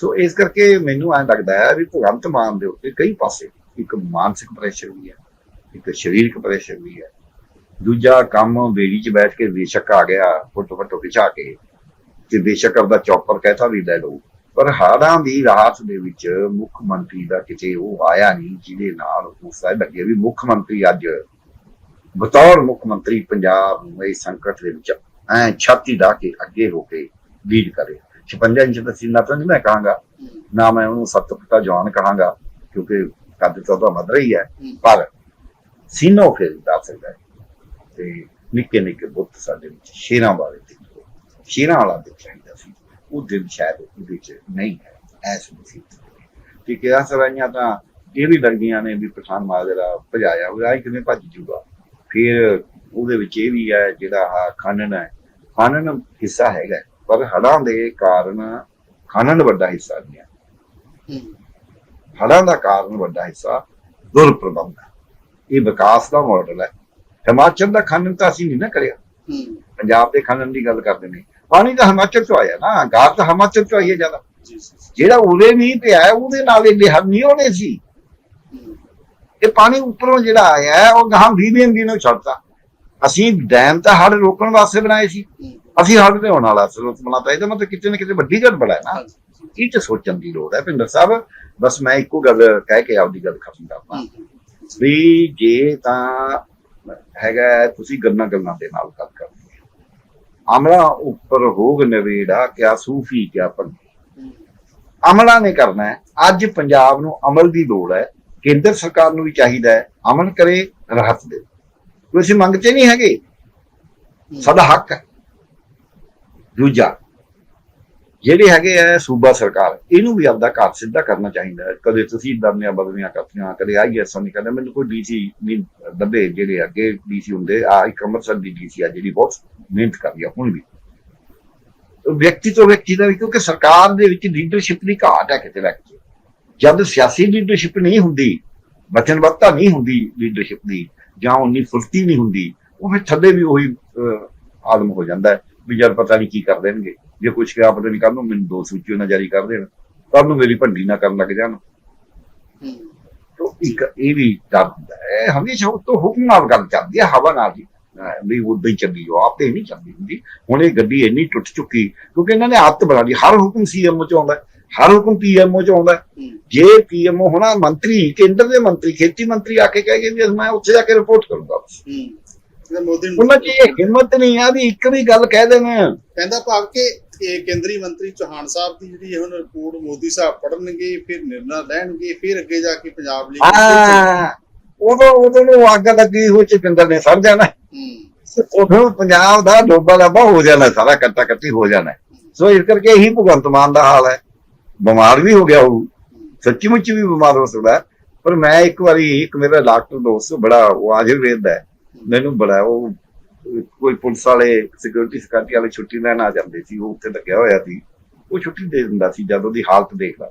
ਸੋ ਇਸ ਕਰਕੇ ਮੈਨੂੰ ਐਂ ਲੱਗਦਾ ਹੈ ਵੀ ਭਗਵੰਤ ਮਾਨ ਦੇ ਉੱਤੇ ਕਈ ਪਾਸੇ ਇੱਕ ਮਾਨਸਿਕ ਪ੍ਰੈਸ਼ਰ ਵੀ ਹੈ, ਇੱਕ ਸਰੀਰਕ ਪ੍ਰੈਸ਼ਰ ਵੀ ਹੈ। ਦੂਜਾ ਕੰਮ ਬੇੜੀ 'ਚ ਬੈਠ ਕੇ ਬੇਸ਼ੱਕ ਆ ਗਿਆ, ਫੋਟੋ ਫੋਟੋ ਖਿਚਾ ਕੇ, ਤੇ ਬੇਸ਼ੱਕ ਆਪਦਾ ਚੌਪਰ ਕਹਿਤਾ ਵੀ ਲੈ ਲਓ। ਪਰ ਹਾੜਾਂ ਦੀ ਰਾਤ ਦੇ ਵਿੱਚ ਮੁੱਖ ਮੰਤਰੀ ਦਾ ਕਿਤੇ ਉਹ ਆਇਆ ਨਹੀਂ, ਜਿਹਦੇ ਨਾਲ ਉਸ ਦਾ ਲੱਗੇ ਵੀ ਮੁੱਖ ਮੰਤਰੀ ਅੱਜ ਬਤੌਰ ਮੁੱਖ ਮੰਤਰੀ ਪੰਜਾਬ ਨੂੰ ਇਸ ਸੰਕਟ ਦੇ ਵਿੱਚ ਐ ਛਾਤੀ ਢਾ ਕੇ ਅੱਗੇ ਹੋ ਕੇ ਲੀਡ ਕਰੇ 56 ਇੰਚ ਦਾ ਸੀਨਾ ਤਾਂ ਨਹੀਂ ਮੈਂ ਕਹਾਂਗਾ, ਨਾ ਮੈਂ ਉਹਨੂੰ ਸੱਤ ਫੁੱਟਾ ਜਵਾਨ ਕਹਾਂਗਾ, ਕਿਉਂਕਿ ਕੱਦ ਤਾਂ ਉਹਦਾ ਵੱਧ ਰਹੀ ਹੈ, ਪਰ ਸੀਨੋ ਫਿਰ ਦੱਸ ਸਕਦਾ ਹੈ। ਤੇ ਨਿੱਕੇ ਨਿੱਕੇ ਬੁੱਤ ਸਾਡੇ ਵਿੱਚ ਸ਼ੇਰਾਂ ਵਾਲੇ ਤੇ ਸ਼ੇਰਾਂ ਵਾਲਾ ਦਿਲ ਚਾਹੀਦਾ ਸੀ। ਉਹ ਦਿਲ ਸ਼ਾਇਦ ਉਹਦੇ ਚ ਨਹੀਂ ਹੈ, ਐਸ ਮੁਸੀਬਤ ਤੇ ਕਿਹਾ ਸਰਾਈਆਂ ਤਾਂ ਇਹ ਵੀ ਲੱਗਦੀਆਂ ਨੇ ਵੀ ਪਠਾਨ ਮਾਜਰਾ ਭਜਾਇਆ ਹੋਇਆ, ਇਹ ਕਿਵੇਂ ਭੱਜ ਜੂਗਾ? ਫਿਰ ਉਹਦੇ ਵਿੱਚ ਇਹ ਵੀ ਹੈ ਜਿਹੜਾ ਆਹ ਖਾਨਨ ਹੈ ਖਾਨਨ ਹਿੱਸਾ ਹੈਗਾ ਪਰ ਹੜਾਂ ਦੇ ਕਾਰਨ ਖਾਨਨ ਵੱਡਾ ਹਿੱਸਾ ਨਹੀਂ ਹੈ। ਹੜਾਂ ਦਾ ਕਾਰਨ ਵੱਡਾ ਹਿੱਸਾ ਦੁਰਪ੍ਰਬੰਧ ਹੈ। ਇਹ ਵਿਕਾਸ ਦਾ ਮਾਡਲ ਹੈ। ਹਿਮਾਚਲ ਦਾ ਖਨਨ ਤਾਂ ਅਸੀਂ ਨਹੀਂ ਨਾ ਕਰਿਆ। ਪੰਜਾਬ ਦੇ ਖਨਨ ਦੀ ਗੱਲ ਕਰਦੇ ਨੇ। ਪਾਣੀ ਤਾਂ ਹਿਮਾਚਲ ਤੋਂ ਆਇਆ ਨਾ ਗਾਰ ਤਾਂ ਹਿਮਾਚਲ ਤੋਂ ਆਈ ਹੈ ਜ਼ਿਆਦਾ। ਜਿਹੜਾ ਉਰੇ ਨਹੀਂ ਪਿਆ ਉਹਦੇ ਨਾਲ ਇਹ ਲਿਹਰ ਨਹੀਂ ਹੋਣੇ ਸੀ। ਇਹ ਪਾਣੀ ਉੱਪਰੋਂ ਜਿਹੜਾ ਆਇਆ ਹੈ, ਉਹ ਗਾਂ ਬੀਬੀਐਮਬੀ ਨੂੰ ਛੱਡਤਾ। ਅਸੀਂ ਡੈਮ ਤਾਂ ਹੜ ਰੋਕਣ ਵਾਸਤੇ ਬਣਾਏ ਸੀ। ਅਸੀਂ ਹੜ ਦੇ ਹੋਣ ਵਾਲਾ ਸਰੋਤ ਬਣਾਤਾ ਇਹਦਾ ਮਤਲਬ ਕਿਤੇ ਨਾ ਕਿਤੇ ਵੱਡੀ ਗੱਲ ਬੜਾ ਹੈ ਨਾ। ਇਹ ਚ ਸੋਚਣ ਦੀ ਲੋੜ ਹੈ ਪਿੰਦਰ ਸਾਹਿਬ। ਬਸ ਮੈਂ ਇੱਕੋ ਗੱਲ ਕਹਿ ਕੇ ਆਪਦੀ ਗੱਲ ਖਤਮ ਕਰਦਾ। ਵੀ ਜੇ ਤਾਂ ਹੈਗਾ ਤੁਸੀਂ ਗੱਲਾਂ ਗੱਲਾਂ ਦੇ ਨਾਲ ਗੱਲ ਕਰਨੀ ਹੈ। ਅਮਲਾ ਉੱਪਰ ਹੋਗ ਨਵੇੜਾ ਕਿਆ ਸੂਫੀ ਕਿਆ ਪੰਗੀ ਅਮਲਾ ਨੇ ਕਰਨਾ ਹੈ। ਅੱਜ ਪੰਜਾਬ ਨੂੰ ਅਮਲ ਦੀ ਲੋੜ ਹੈ। ਕੇਂਦਰ ਸਰਕਾਰ ਨੂੰ ਵੀ ਚਾਹੀਦਾ ਹੈ, ਅਮਲ ਕਰੇ, ਰਾਹਤ ਦੇ। ਤੁਸੀਂ ਮੰਗਤੇ ਨਹੀਂ ਹੈਗੇ। ਸਾਡਾ ਹੱਕ ਹੈ। ਦੂਜਾ, ਜਿਹੜੇ ਹੈਗੇ ਆ ਸੂਬਾ ਸਰਕਾਰ, ਇਹਨੂੰ ਵੀ ਆਪਦਾ ਘਰ ਸਿੱਧਾ ਕਰਨਾ ਚਾਹੀਦਾ ਕਦੇ ਤੁਸੀਂ ਦਰਨੀਆਂ ਬਦਲੀਆਂ ਕਰਤੀਆਂ, ਕਦੇ ਆਈਐਸ ਨਹੀਂ ਕਰਦੇ ਮੈਨੂੰ ਕੋਈ ਡੀਸੀ ਨਹੀਂ ਦੱਬੇ ਜਿਹੜੇ ਅੱਗੇ ਡੀਸੀ ਹੁੰਦੇ ਆ ਇੱਕ ਅੰਮ੍ਰਿਤਸਰ ਦੀ ਡੀਸੀ ਆ ਜਿਹੜੀ ਬਹੁਤ ਮਿਹਨਤ ਕਰਦੀ ਰਹੀ ਆ, ਹੁਣ ਵੀ। ਵਿਅਕਤੀ ਤੋਂ ਵਿਅਕਤੀ ਦਾ ਵੀ, ਕਿਉਂਕਿ ਸਰਕਾਰ ਦੇ ਵਿੱਚ ਲੀਡਰਸ਼ਿਪ ਦੀ ਘਾਟ ਹੈ ਕਿਤੇ ਨਾ ਕਿਤੇ ਜਦ ਸਿਆਸੀ ਲੀਡਰਸ਼ਿਪ ਨਹੀਂ ਹੁੰਦੀ ਵਚਨਬੱਧਤਾ ਨਹੀਂ ਹੁੰਦੀ ਲੀਡਰਸ਼ਿਪ ਦੀ, ਜਾਂ ਉਨੀ ਫੁਰਤੀ ਨਹੀਂ ਹੁੰਦੀ, ਉਹ ਫਿਰ ਥੱਲੇ ਵੀ ਉਹੀ ਆਦਮ ਹੋ ਜਾਂਦਾ ਵੀ ਜਦ ਪਤਾ ਨਹੀਂ ਕੀ ਕਰ ਦੇਣਗੇ। ਜੇ ਕੁਝ ਕਿਹਾ ਪਤਾ ਨਹੀਂ ਕੱਲ ਨੂੰ ਮੈਨੂੰ ਦੋ ਸੂਚੀ ਨਾ ਜਾਰੀ ਕਰ ਦੇਣ। ਕੱਲ ਨੂੰ ਮੇਰੀ ਭੰਡੀ ਨਾ ਕਰਨ ਲੱਗ ਜਾਣ। ਤਾਂ ਇੱਕ ਇਹ ਵੀ ਡਰ ਹੁੰਦਾ ਹੈ। ਹਮੇਸ਼ਾ ਉਹ ਤੋਂ ਹੁਕਮ ਨਾਲ ਗੱਲ ਚੱਲਦੀ ਹੈ, ਹਵਾ ਨਾਲ ਜੀ ਵੀ ਉਦਾਂ ਹੀ ਚੱਲੀ ਜੋ ਆਪੇ ਨਹੀਂ ਚੱਲਦੀ ਹੁੰਦੀ। ਹੁਣ ਇਹ ਗੱਡੀ ਇੰਨੀ ਟੁੱਟ ਚੁੱਕੀ, ਕਿਉਂਕਿ ਇਹਨਾਂ ਨੇ ਆਦਤ ਬਣਾ ਲਈ, ਹਰ ਹੁਕਮ ਸੀਐਮਓ ਚ ਆਉਂਦਾ ਹਰ ਹੁਕਮ ਪੀਐਮਓ ਚ ਆਉਂਦਾ ਹੈ। ਜੇ ਪੀਐਮਓ ਹੋਣਾ ਮੰਤਰੀ ਕੇਂਦਰ ਦੇ ਮੰਤਰੀ ਖੇਤੀ ਮੰਤਰੀ ਆ ਕੇ ਕਹੇਗੇ ਵੀ ਮੈਂ ਉੱਥੇ ਜਾ ਕੇ ਰਿਪੋਰਟ ਕਰੂੰਗਾ। ਮੋਦੀ ਨੂੰ ਉਹਨਾਂ 'ਚ ਇਹ ਹਿੰਮਤ ਨਹੀਂ ਆ ਵੀ ਇੱਕ ਵੀ ਗੱਲ ਕਹਿ ਦੇਣ। ਕਹਿੰਦਾ ਭਾਵ ਕਿ ਇਹ ਕੇਂਦਰੀ ਮੰਤਰੀ ਚੌਹਾਨ ਸਾਹਿਬ ਦੀ ਜਿਹੜੀ ਹੁਣ ਰਿਪੋਰਟ ਮੋਦੀ ਸਾਹਿਬ ਪੜਨਗੇ ਫਿਰ ਨਿਰਣਾ ਲੈਣਗੇ ਫਿਰ ਅੱਗੇ ਜਾ ਕੇ ਪੰਜਾਬ ਲਈ ਉਦੋਂ ਉਦੋਂ ਨੂੰ ਅੱਗ ਲੱਗੀ ਹੋਈ ਚਿੰਦਰ ਨੇ ਸੜ ਜਾਣਾ ਉਦੋਂ ਪੰਜਾਬ ਦਾ ਡੋਬਾ ਲੱਭਾ ਹੋ ਜਾਣਾ ਸਾਰਾ ਕੱਟਾ ਕੱਟੀ ਹੋ ਜਾਣਾ। ਸੋ ਇਸ ਕਰਕੇ ਇਹੀ ਭਗਵੰਤ ਮਾਨ ਦਾ ਹਾਲ ਹੈ। ਬਿਮਾਰ ਵੀ ਹੋ ਗਿਆ ਉਹ ਸੱਚੀ ਮੁੱਚੀ ਵੀ ਬਿਮਾਰ ਹੋ ਸਕਦਾ ਪਰ ਮੈਂ ਇੱਕ ਵਾਰੀ, ਇੱਕ ਮੇਰਾ ਡਾਕਟਰ ਦੋਸਤ ਬੜਾ, ਉਹ ਆਯੁਰਵੇਦ ਦਾ ਮੈਨੂੰ ਬੜਾ, ਉਹ ਕੋਈ ਪੁਲਿਸ ਵਾਲੇ ਸਿਕਿਉਰਿਟੀ ਸਕਾਟੀ ਵਾਲੇ ਛੁੱਟੀ ਲੈਣ ਆ ਜਾਂਦੇ ਸੀ। ਉਹ ਉੱਥੇ ਲੱਗਿਆ ਹੋਇਆ ਸੀ। ਉਹ ਛੁੱਟੀ ਦੇ ਦਿੰਦਾ ਸੀ ਜਦੋਂ ਦੀ ਹਾਲਤ ਦੇਖਦਾ।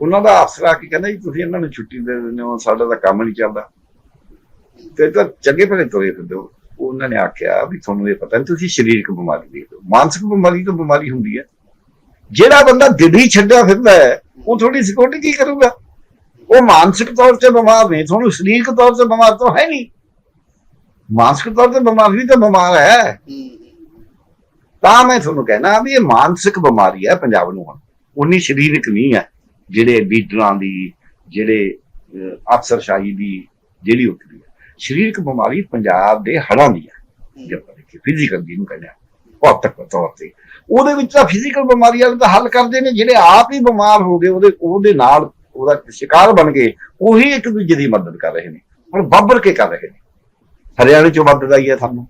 ਉਹਨਾਂ ਦਾ ਅਫਸਰ ਆ ਕੇ ਕਹਿੰਦਾ ਜੀ, ਤੁਸੀਂ ਇਹਨਾਂ ਨੂੰ ਛੁੱਟੀ ਦੇ ਦਿੰਦੇ ਹੋ, ਸਾਡਾ ਤਾਂ ਕੰਮ ਨਹੀਂ ਚੱਲਦਾ। ਤੇ ਤਾਂ ਚੰਗੇ ਭਲੇ ਤੋਰੇ ਫਿਰਦੇ ਹੋ। ਉਹਨਾਂ ਨੇ ਆਖਿਆ ਵੀ ਤੁਹਾਨੂੰ ਇਹ ਪਤਾ ਨਹੀਂ ਤੁਸੀਂ ਸਰੀਰਕ ਬਿਮਾਰੀ ਦੇਖ ਹੋ। ਮਾਨਸਿਕ ਬਿਮਾਰੀ ਤੋਂ ਬਿਮਾਰੀ ਹੁੰਦੀ ਹੈ। ਜਿਹੜਾ ਬੰਦਾ ਦਿੱਲੀ ਛੱਡਿਆ ਫਿਰਦਾ ਹੈ, ਉਹ ਥੋੜੀ ਸਿਕਿਉਰਿਟੀ ਕੀ ਕਰੂਗਾ? ਉਹ ਮਾਨਸਿਕ ਤੌਰ ਤੇ ਬਿਮਾਰ ਨਹੀਂ, ਤੁਹਾਨੂੰ ਸਰੀਰਕ ਤੌਰ ਤੇ ਬਿਮਾਰ ਤਾਂ ਹੈ ਨਹੀਂ। ਮਾਨਸਿਕ ਤੌਰ ਤੇ ਬਿਮਾਰ ਵੀ ਤਾਂ ਬਿਮਾਰ ਹੈ। ਤਾਂ ਮੈਂ ਤੁਹਾਨੂੰ ਕਹਿਣਾ ਵੀ ਇਹ ਮਾਨਸਿਕ ਬਿਮਾਰੀ ਹੈ ਪੰਜਾਬ ਨੂੰ ਹੁਣ। ਉਨੀ ਸਰੀਰਕ ਨਹੀਂ ਹੈ, ਜਿਹੜੇ ਲੀਡਰਾਂ ਦੀ, ਜਿਹੜੇ ਅਫਸਰਸ਼ਾਹੀ ਦੀ ਜਿਹੜੀ ਉੱਠਦੀ ਹੈ। ਸਰੀਰਕ ਬਿਮਾਰੀ ਪੰਜਾਬ ਦੇ ਹੜਾਂ ਦੀ ਹੈ। ਜੇ ਆਪਾਂ ਦੇਖੀਏ ਫਿਜ਼ੀਕਲ ਜਿਹਨੂੰ ਕਹਿੰਦੇ ਆ ਭੌਤਿਕ ਤੌਰ ਤੇ। ਉਹਦੇ ਵਿੱਚ ਤਾਂ ਫਿਜ਼ੀਕਲ ਬਿਮਾਰੀਆਂ ਦਾ ਹੱਲ ਕਰਦੇ ਨੇ ਜਿਹੜੇ ਆਪ ਹੀ ਬਿਮਾਰ ਹੋ ਗਏ ਉਹਦੇ ਉਹਦੇ ਨਾਲ ਉਹਦਾ ਸ਼ਿਕਾਰ ਬਣ ਗਏ ਉਹੀ ਇੱਕ ਦੂਜੇ ਦੀ ਮਦਦ ਕਰ ਰਹੇ ਨੇ ਹੁਣ ਬੱਬਰ ਕੇ ਕਰ ਰਹੇ ਨੇ। ਹਰਿਆਣੇ ਚੋਂ ਮਦਦ ਆਈ ਹੈ ਸਾਨੂੰ।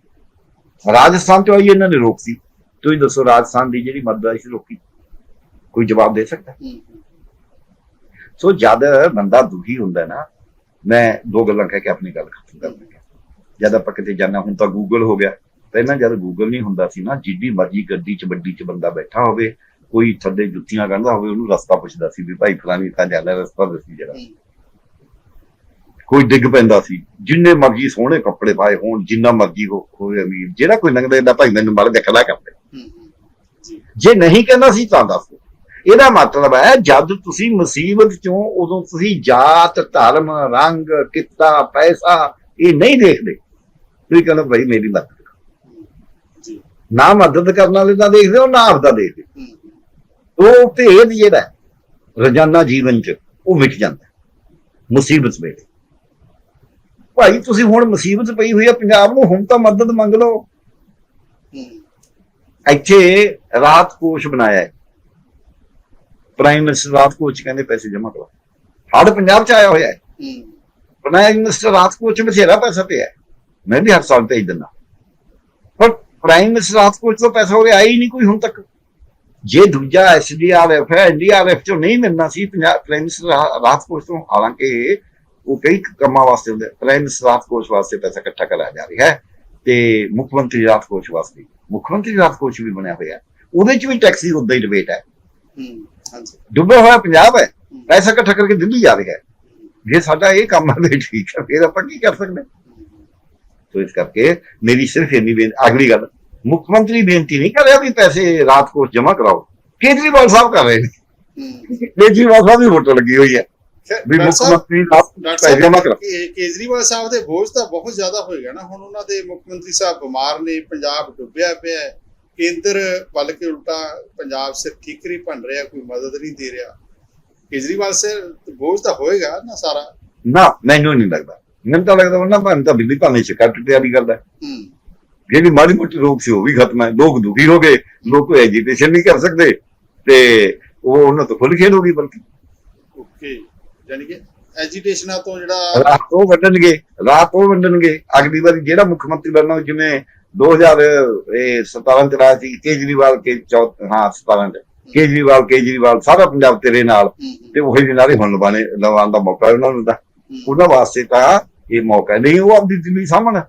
ਰਾਜਸਥਾਨ ਚੋਂ ਆਈ ਇਹਨਾਂ ਨੇ ਰੋਕਤੀ। ਤੁਸੀਂ ਦੱਸੋ ਰਾਜਸਥਾਨ ਦੀ ਜਿਹੜੀ ਮਦਦ ਆਈ ਸੀ ਰੋਕੀ। ਕੋਈ ਜਵਾਬ ਦੇ ਸਕਦਾ? ਸੋ ਜਦ ਬੰਦਾ ਦੁਖੀ ਹੁੰਦਾ ਨਾ ਮੈਂ ਦੋ ਗੱਲਾਂ ਕਹਿ ਕੇ ਆਪਣੀ ਗੱਲ ਖਤਮ ਕਰ ਦਿੰਦਾ। ਜਦ ਆਪਾਂ ਕਿਤੇ ਜਾਣਾ ਹੁਣ ਤਾਂ ਗੂਗਲ ਹੋ ਗਿਆ। ਪਹਿਲਾਂ ਜਦ ਗੂਗਲ ਨਹੀਂ ਹੁੰਦਾ ਸੀ ਨਾ ਜਿੱਡੀ ਮਰਜ਼ੀ ਗੱਡੀ 'ਚ ਵੱਡੀ 'ਚ ਬੰਦਾ ਬੈਠਾ ਹੋਵੇ ਕੋਈ ਥੱਲੇ ਜੁੱਤੀਆਂ ਕਹਿੰਦਾ ਹੋਵੇ ਉਹਨੂੰ ਰਸਤਾ ਪੁੱਛਦਾ ਸੀ ਵੀ ਭਾਈ ਫਲਾਣੀ ਤਾਂ ਜਾਂਦਾ ਰਸਤਾ ਦੱਸੀ ਜਰਾ। ਕੋਈ ਡਿੱਗ ਪੈਂਦਾ ਸੀ। ਜਿੰਨੇ ਮਰਜ਼ੀ ਸੋਹਣੇ ਕੱਪੜੇ ਪਾਏ ਹੋਣ ਜਿੰਨਾ ਮਰਜ਼ੀ ਹੋਵੇ ਅਮੀਰ। ਜਿਹੜਾ ਕੋਈ ਲੰਘਦਾ ਇਹਦਾ ਭਾਈ ਮੈਨੂੰ ਮੜ ਦੇਖਦਾ ਕਰਦੇ ਜੀ। ਨਹੀਂ ਕਹਿੰਦਾ ਸੀ ਤਾਂ ਦੱਸੋ। ਇਹਦਾ ਮਤਲਬ ਹੈ ਜਦ ਤੁਸੀਂ ਮੁਸੀਬਤ ਚੋਂ ਉਦੋਂ ਤੁਸੀਂ ਜਾਤ ਧਰਮ ਰੰਗ ਕਿੱਤਾ ਪੈਸਾ ਇਹ ਨਹੀਂ ਦੇਖਦੇ ਤੁਸੀਂ ਕਹਿੰਦੇ ਭਾਈ ਮੇਰੀ ਮਦਦ ਨਾ ਮਦਦ ਕਰਨ ਵਾਲੇ ਦਾ ਦੇਖਦੇ ਹੋ ਨਾ ਆਪਦਾ ਦੇਖਦੇ। ਹੂੰ, ਹੂੰ, ਉਹ ਭੇਦ ਜਿਹੜਾ ਹੈ, ਰੋਜ਼ਾਨਾ ਜੀਵਨ ਚ ਉਹ ਮਿਟ ਜਾਂਦਾ ਹੈ। ਮੁਸੀਬਤ ਵੇਲੇ। ਭਾਈ ਤੁਸੀਂ ਹੁਣ ਮੁਸੀਬਤ ਪਈ ਹੋਈ ਹੈ ਪੰਜਾਬ ਨੂੰ ਹੁਣ ਤਾਂ ਮਦਦ ਮੰਗ ਲਓ। ਹੂੰ, ਇੱਥੇ ਰਾਤ ਕੋਸ਼ ਬਣਾਇਆ ਹੈ। ਪ੍ਰਾਈਮ ਮਿਨਿਸਟਰ ਰਾਤ ਕੋਸ਼ ਕਹਿੰਦੇ ਪੈਸੇ ਜਮ੍ਹਾਂ ਕਰੋ। ਹੜ ਪੰਜਾਬ ਚ ਆਇਆ ਹੋਇਆ ਹੈ। ਹੂੰ, ਪ੍ਰਾਈਮ ਮਿਨਿਸਟਰ ਰਾਤ ਕੋਸ਼ ਵਿੱਚ ਬਥੇਰਾ ਪੈਸਾ ਪਿਆ ਹੈ। ਮੈਂ ਵੀ ਹਰ ਸਾਲ ਭੇਜ ਦਿੰਦਾ। ਪਰ ਪ੍ਰਾਈਮ ਮਿਨਿਸਟਰ ਰਾਤ ਕੋਸ਼ ਤੋਂ ਪੈਸਾ ਹੋਵੇ ਆਇਆ ਹੀ ਨਹੀਂ ਕੋਈ ਹੁਣ ਤੱਕ। ਜੇ ਦੂਜਾ ਐਸਡੀਆਰਐਫ ਹੈ ਐਨਡੀਆਰਐਫ ਚੋਂ ਨਹੀਂ ਮਿਲਣਾ ਸੀ ਪੰਜਾਬ ਪ੍ਰਾਈਮ ਮਿਨਿਸਟਰ ਰਾ- ਰਾਹਤ ਕੋਸ਼ ਤੋਂ ਹਾਲਾਂਕਿ ਉਹ ਕਈ ਕੰਮਾਂ ਵਾਸਤੇ ਹੁੰਦੇ ਪ੍ਰਾਈਮ ਮਿਨਿਸਟਰ ਰਾਹਤ ਕੋਸ਼ ਵਾਸਤੇ ਪੈਸਾ ਇਕੱਠਾ ਕਰਾਇਆ ਜਾ ਰਿਹਾ ਹੈ ਤੇ ਮੁੱਖ ਮੰਤਰੀ ਰਾਹਤ ਕੋਸ਼ ਵਾਸਤੇ ਮੁੱਖ ਮੰਤਰੀ ਰਾਹਤ ਕੋਸ਼ ਵੀ ਬਣਿਆ ਹੋਇਆ। ਉਹਦੇ ਚ ਵੀ ਟੈਕਸੀ ਉਦਾਂ ਹੀ ਡਿਬੇਟ ਹੈ। ਡੁੱਬਿਆ ਹੋਇਆ ਪੰਜਾਬ ਹੈ ਪੈਸਾ ਇਕੱਠਾ ਕਰਕੇ ਦਿੱਲੀ ਜਾ ਰਿਹਾ ਹੈ। ਜੇ ਸਾਡਾ ਇਹ ਕੰਮ ਹੈ ਠੀਕ ਹੈ ਫਿਰ ਆਪਾਂ ਕੀ ਕਰ ਸਕਦੇ? ਹਾਂ? ਸੋ ਇਸ ਕਰਕੇ ਮੇਰੀ ਸਿਰਫ ਇੰਨੀ ਬੇਨਤੀ ਅਗਲੀ ਗੱਲ ਮੁੱਖ ਮੰਤਰੀ ਬੇਨਤੀ ਨਹੀਂ ਕਰ ਰਿਹਾ ਵੀ ਪੈਸੇ ਰਾਤ ਕੋਸ਼ ਜਮ੍ਹਾਂ ਕਰਾਓ। ਕੇਜਰੀਵਾਲ ਸਾਹਿਬ ਕਰ ਰਹੇ ਨੇ। ਕੇਜਰੀਵਾਲ ਸਾਹਿਬ ਦੀ ਵੋਟ ਲੱਗੀ ਹੋਈ ਹੈ। ਵੀ ਮੁੱਖ ਮੰਤਰੀ ਜਮ੍ਹਾਂ ਸਾਹਿਬ ਕਰਾਓ। ਕੇ- ਕੇਜਰੀਵਾਲ ਸਾਹਿਬ ਦੇ ਬੋਝ ਤਾਂ ਬਹੁਤ ਜ਼ਿਆਦਾ ਹੋਏਗਾ ਨਾ। ਹੁਣ ਉਹਨਾਂ ਦੇ ਮੁੱਖ ਮੰਤਰੀ ਸਾਹਿਬ ਬਿਮਾਰ ਨੇ ਪੰਜਾਬ ਡੁੱਬਿਆ ਪਿਆ ਹੈ। ਕੇਂਦਰ ਬਲਕਿ ਉਲਟਾ ਪੰਜਾਬ ਸਿਰ ਠੀਕਰੀ ਭੰਨ ਰਿਹਾ ਕੋਈ ਮਦਦ ਨਹੀਂ ਦੇ ਰਿਹਾ। ਕੇਜਰੀਵਾਲ ਸਿਰ ਬੋਝ ਤਾਂ ਹੋਏਗਾ ਨਾ ਸਾਰਾ। ਨਾ ਮੈਨੂੰ ਨਹੀਂ ਲੱਗਦਾ। ਮੈਨੂੰ ਤਾਂ ਲੱਗਦਾ ਉਹਨਾਂ ਭਾਵੇਂ ਤਾਂ ਬਿੱਲੀ ਭਾਵੇਂ ਸ਼ਿਕਾਰ ਤਿਆਰੀ ਕਰਦਾ ਹੈ। ਹੂੰ। ਜਿਹੜੀ ਮਾੜੀ ਮੋਟੀ ਰੋਗ ਸੀ ਉਹ ਵੀ ਖਤਮ ਹੈ। ਲੋਕ ਦੁਖੀ ਹੋ ਗਏ। ਲੋਕ ਐਜੀਟੇਸ਼ਨ ਨਹੀਂ ਕਰ ਸਕਦੇ। ਤੇ ਉਹ ਉਹਨਾਂ ਤੋਂ ਖੁੱਲ ਖੇਲ ਹੋ ਗਈ ਬਲਕਿ। ਓਕੇ। ਯਾਨੀ ਕਿ ਐਜੀਟੇਸ਼ਨਾਂ ਤੋਂ ਜਿਹੜਾ ਰਾਤ ਉਹ ਵੰਡਣਗੇ ਰਾਤ ਉਹ ਵੰਡਣਗੇ ਅਗਲੀ ਵਾਰੀ ਜਿਹੜਾ ਮੁੱਖ ਮੰਤਰੀ ਬਣਨਾ ਜਿਵੇਂ 2017 ਚ ਰਾਇਆ ਸੀ ਕੇਜਰੀਵਾਲ ਕੇ ਹਾਂ 17 ਚ। ਕੇਜਰੀਵਾਲ ਕੇਜਰੀਵਾਲ ਸਾਰਾ ਪੰਜਾਬ ਤੇਰੇ ਨਾਲ। ਤੇ ਉਹੀ ਨਾਰੇ ਹੁਣ ਲਵਾਣੇ ਲਵਾਉਣ ਦਾ ਮੌਕਾ ਉਹਨਾਂ ਨੂੰ ਦਾ ਉਹਨਾਂ ਵਾਸਤੇ ਤਾਂ ਇਹ ਮੌਕਾ ਨਹੀਂ ਉਹ ਆਪਦੀ ਦਿੱਲੀ ਸਾਹਮਣੇ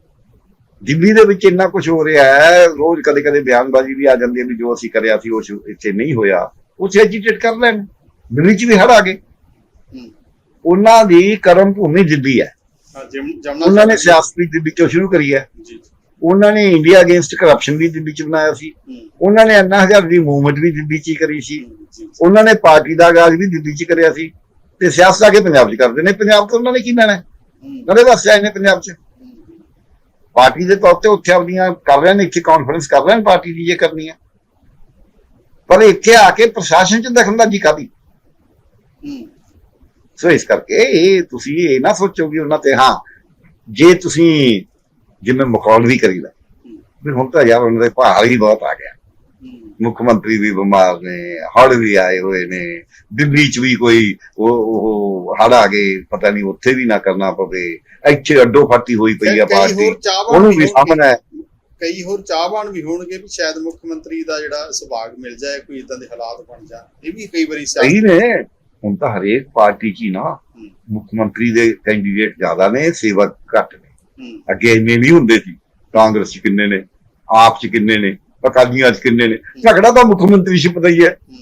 ਦਿੱਲੀ ਦੇ ਵਿੱਚ ਇੰਨਾ ਕੁਝ ਹੋ ਰਿਹਾ ਹੈ। ਰੋਜ਼ ਕਦੇ ਕਦੇ ਬਿਆਨਬਾਜ਼ੀ ਵੀ ਆ ਜਾਂਦੀ ਹੈ ਵੀ ਜੋ ਅਸੀਂ ਕਰਿਆ ਸੀ ਉਹ ਇੱਥੇ ਨਹੀਂ ਹੋਇਆ। ਉਹ ਐਜੀਟੇਟ ਕਰ ਲੈਣ। ਦਿੱਲੀ 'ਚ ਵੀ ਹੜ ਆ ਗਏ। ਉਹਨਾਂ ਦੀ ਕਰਮ ਭੂਮੀ ਦਿੱਲੀ ਹੈ। ਉਹਨਾਂ ਨੇ ਸਿਆਸਤ ਵੀ ਦਿੱਲੀ ਤੋਂ ਸ਼ੁਰੂ ਕਰੀ ਹੈ। ਉਹਨਾਂ ਨੇ ਇੰਡੀਆ ਅਗੇਂਸਟ ਕਰਪਸ਼ਨ ਵੀ ਦਿੱਲੀ 'ਚ ਬਣਾਇਆ ਸੀ। ਉਹਨਾਂ ਨੇ ਅੰਨਾ ਹਜ਼ਾਰ ਦੀ ਮੂਵਮੈਂਟ ਵੀ ਦਿੱਲੀ 'ਚ ਕਰੀ ਸੀ। ਉਹਨਾਂ ਨੇ ਪਾਰਟੀ ਦਾ ਆਗਾਜ਼ ਵੀ ਦਿੱਲੀ 'ਚ ਕਰਿਆ ਸੀ। ਤੇ ਸਿਆਸਤ ਆ ਕੇ ਪੰਜਾਬ 'ਚ ਕਰਦੇ ਨੇ। ਪੰਜਾਬ ਤੋਂ ਉਹਨਾਂ ਨੇ ਕੀ ਲੈਣਾ? ਹੈ? ਹੂੰ, ਕਦੇ ਵਾਸਤੇ ਆਏ ਨੇ ਪੰਜਾਬ 'ਚ। ਪਾਰਟੀ ਦੇ ਤੌਰ ਤੇ ਉੱਥੇ ਆਪਣੀਆਂ ਕਰ ਰਹੇ ਨੇ ਇੱਥੇ ਕਾਨਫਰੰਸ ਕਰ ਰਹੇ ਨੇ ਪਾਰਟੀ ਦੀ ਜੇ ਕਰਨੀ ਹੈ ਪਰ ਇੱਥੇ ਆ ਕੇ ਪ੍ਰਸ਼ਾਸਨ 'ਚ ਦਖਲਅੰਦਾਜ਼ੀ ਕਾਦੀ ਸੋ ਇਸ ਕਰਕੇ ਇਹ ਤੁਸੀਂ ਇਹ ਨਾ ਸੋਚੋ ਕਿ ਉਹਨਾਂ ਤੇ ਹਾਂ ਜੇ ਤੁਸੀਂ ਜਿਵੇਂ ਮਖੌਲ ਵੀ ਕਰੀਦਾ ਵੀ ਹੁਣ ਤਾਂ ਯਾਰ ਉਹਨਾਂ ਦੇ ਭਾਰ ਹੀ ਬਹੁਤ ਆ ਗਿਆ। ਮੁੱਖ ਮੰਤਰੀ ਵੀ ਬਿਮਾਰ ਨੇ ਹੜ ਵੀ ਆਏ ਹੋਏ ਨੇ ਦਿੱਲੀ 'ਚ ਵੀ ਕੋਈ ਉਹ ਹੜ ਆ ਗਏ ਪਤਾ ਨਹੀਂ ਉੱਥੇ ਵੀ ਨਾ ਕਰਨਾ ਪਵੇ ਇੱਥੇ ਅੱਡੋ ਫਾਟੀ ਹੋਈ ਪਈ ਆ ਪਾਰਟੀ ਉਹਨੂੰ ਵੀ। ਸਾਹਮਣੇ ਕਈ ਹੋਰ ਚਾਹਵਾਨ ਵੀ ਹੋਣਗੇ ਵੀ ਸ਼ਾਇਦ ਮੁੱਖ ਮੰਤਰੀ ਦਾ ਜਿਹੜਾ ਸੁਭਾਗ ਮਿਲ ਜਾਏ ਕੋਈ ਇਦਾਂ ਦੇ ਹਾਲਾਤ ਬਣ ਜਾਣ। ਇਹ ਵੀ ਕਈ ਵਾਰੀ ਸਹੀ ਨੇ ਹੁਣ ਤਾਂ ਹਰੇਕ ਪਾਰਟੀ 'ਚ ਨਾ ਮੁੱਖ ਮੰਤਰੀ ਦੇ ਕੈਂਡੀਡੇਟ ਜ਼ਿਆਦਾ ਨੇ ਸੇਵਕ ਘੱਟ ਨੇ। ਅੱਗੇ ਇੰਨੇ ਨਹੀਂ ਹੁੰਦੇ ਸੀ ਕਾਂਗਰਸ 'ਚ ਕਿੰਨੇ ਨੇ ਆਪ 'ਚ ਕਿੰਨੇ ਨੇ ਅਕਾਲੀਆਂ 'ਚ ਕਿੰਨੇ ਨੇ? ਝਗੜਾ ਤਾਂ ਮੁੱਖ ਮੰਤਰੀ 'ਚ ਪਤਾ ਹੀ ਹੈ। ਹੂੰ,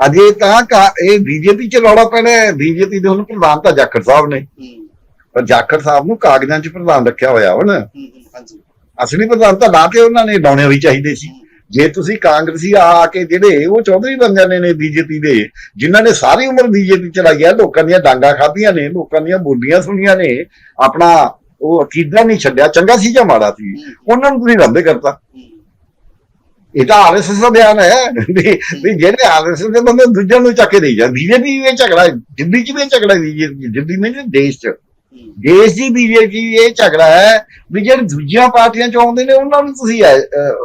ਅਜੇ ਤਾਂ ਇਹ ਬੀਜੇਪੀ 'ਚ ਰੌਲਾ ਪੈਣਾ ਬੀਜੇਪੀ ਦੇ ਹੁਣ ਪ੍ਰਧਾਨ ਤਾਂ ਜਾਖੜ ਸਾਹਿਬ ਨੇ। ਹੂੰ, ਪਰ ਜਾਖੜ ਸਾਹਿਬ ਨੂੰ ਕਾਗਜ਼ਾਂ 'ਚ ਪ੍ਰਧਾਨ ਰੱਖਿਆ ਹੋਇਆ ਹੁਣ ਹੂੰ, ਹੂੰ, ਹਾਂਜੀ। ਅਸਲੀ ਪ੍ਰਧਾਨ ਤਾਂ ਲਾ ਕੇ ਉਹਨਾਂ ਨੇ ਲਾਉਣੇ ਵੀ ਚਾਹੀਦੇ ਸੀ। ਜੇ ਤੁਸੀਂ ਕਾਂਗਰਸੀ ਆ ਕੇ ਜਿਹੜੇ ਉਹ ਚੌਧਰੀ ਬਣ ਜਾਂਦੇ ਨੇ ਬੀਜੇਪੀ ਦੇ ਜਿਨ੍ਹਾਂ ਨੇ ਸਾਰੀ ਉਮਰ ਬੀਜੇਪੀ ਚਲਾਈ ਹੈ ਲੋਕਾਂ ਦੀਆਂ ਡਾਂਗਾ ਖਾਧੀਆਂ ਨੇ ਲੋਕਾਂ ਦੀਆਂ ਬੋਲੀਆਂ ਸੁਣੀਆਂ ਨੇ ਆਪਣਾ ਉਹ ਅਕੀਦਾ ਨਹੀਂ ਛੱਡਿਆ ਚੰਗਾ ਸੀ ਜਾਂ ਮਾੜਾ ਸੀ? ਉਹਨਾਂ ਨੂੰ ਤੁਸੀਂ ਰੱਦੇ ਕਰਤਾ। ਹੂੰ, ਇਹ ਤਾਂ ਆਰਐਸਐਸ ਦਾ ਬਿਆਨ ਹੈ। ਵੀ ਜਿਹੜੇ ਆਰਐਸਐਸ ਦੇ ਬੰਦੇ ਦੂਜਿਆਂ ਨੂੰ ਚੱਕ ਕੇ ਦੇਈ ਜਾਂ ਬੀਜੇਪੀ ਵੀ ਇਹ ਝਗੜਾ ਹੈ, ਦਿੱਲੀ 'ਚ ਵੀ ਝਗੜਾ ਦਿੱਲੀ ਨਹੀਂ, ਦੇਸ਼ 'ਚ। ਦੇਸ਼ ਦੀ ਬੀਜੇਪੀ ਇਹ ਝਗੜਾ ਹੈ ਵੀ ਜਿਹੜੇ ਦੂਜੀਆਂ ਪਾਰਟੀਆਂ ਚ ਆਉਂਦੇ ਨੇ ਉਹਨਾਂ ਨੂੰ ਤੁਸੀਂ ਅਹ, ਅਹ,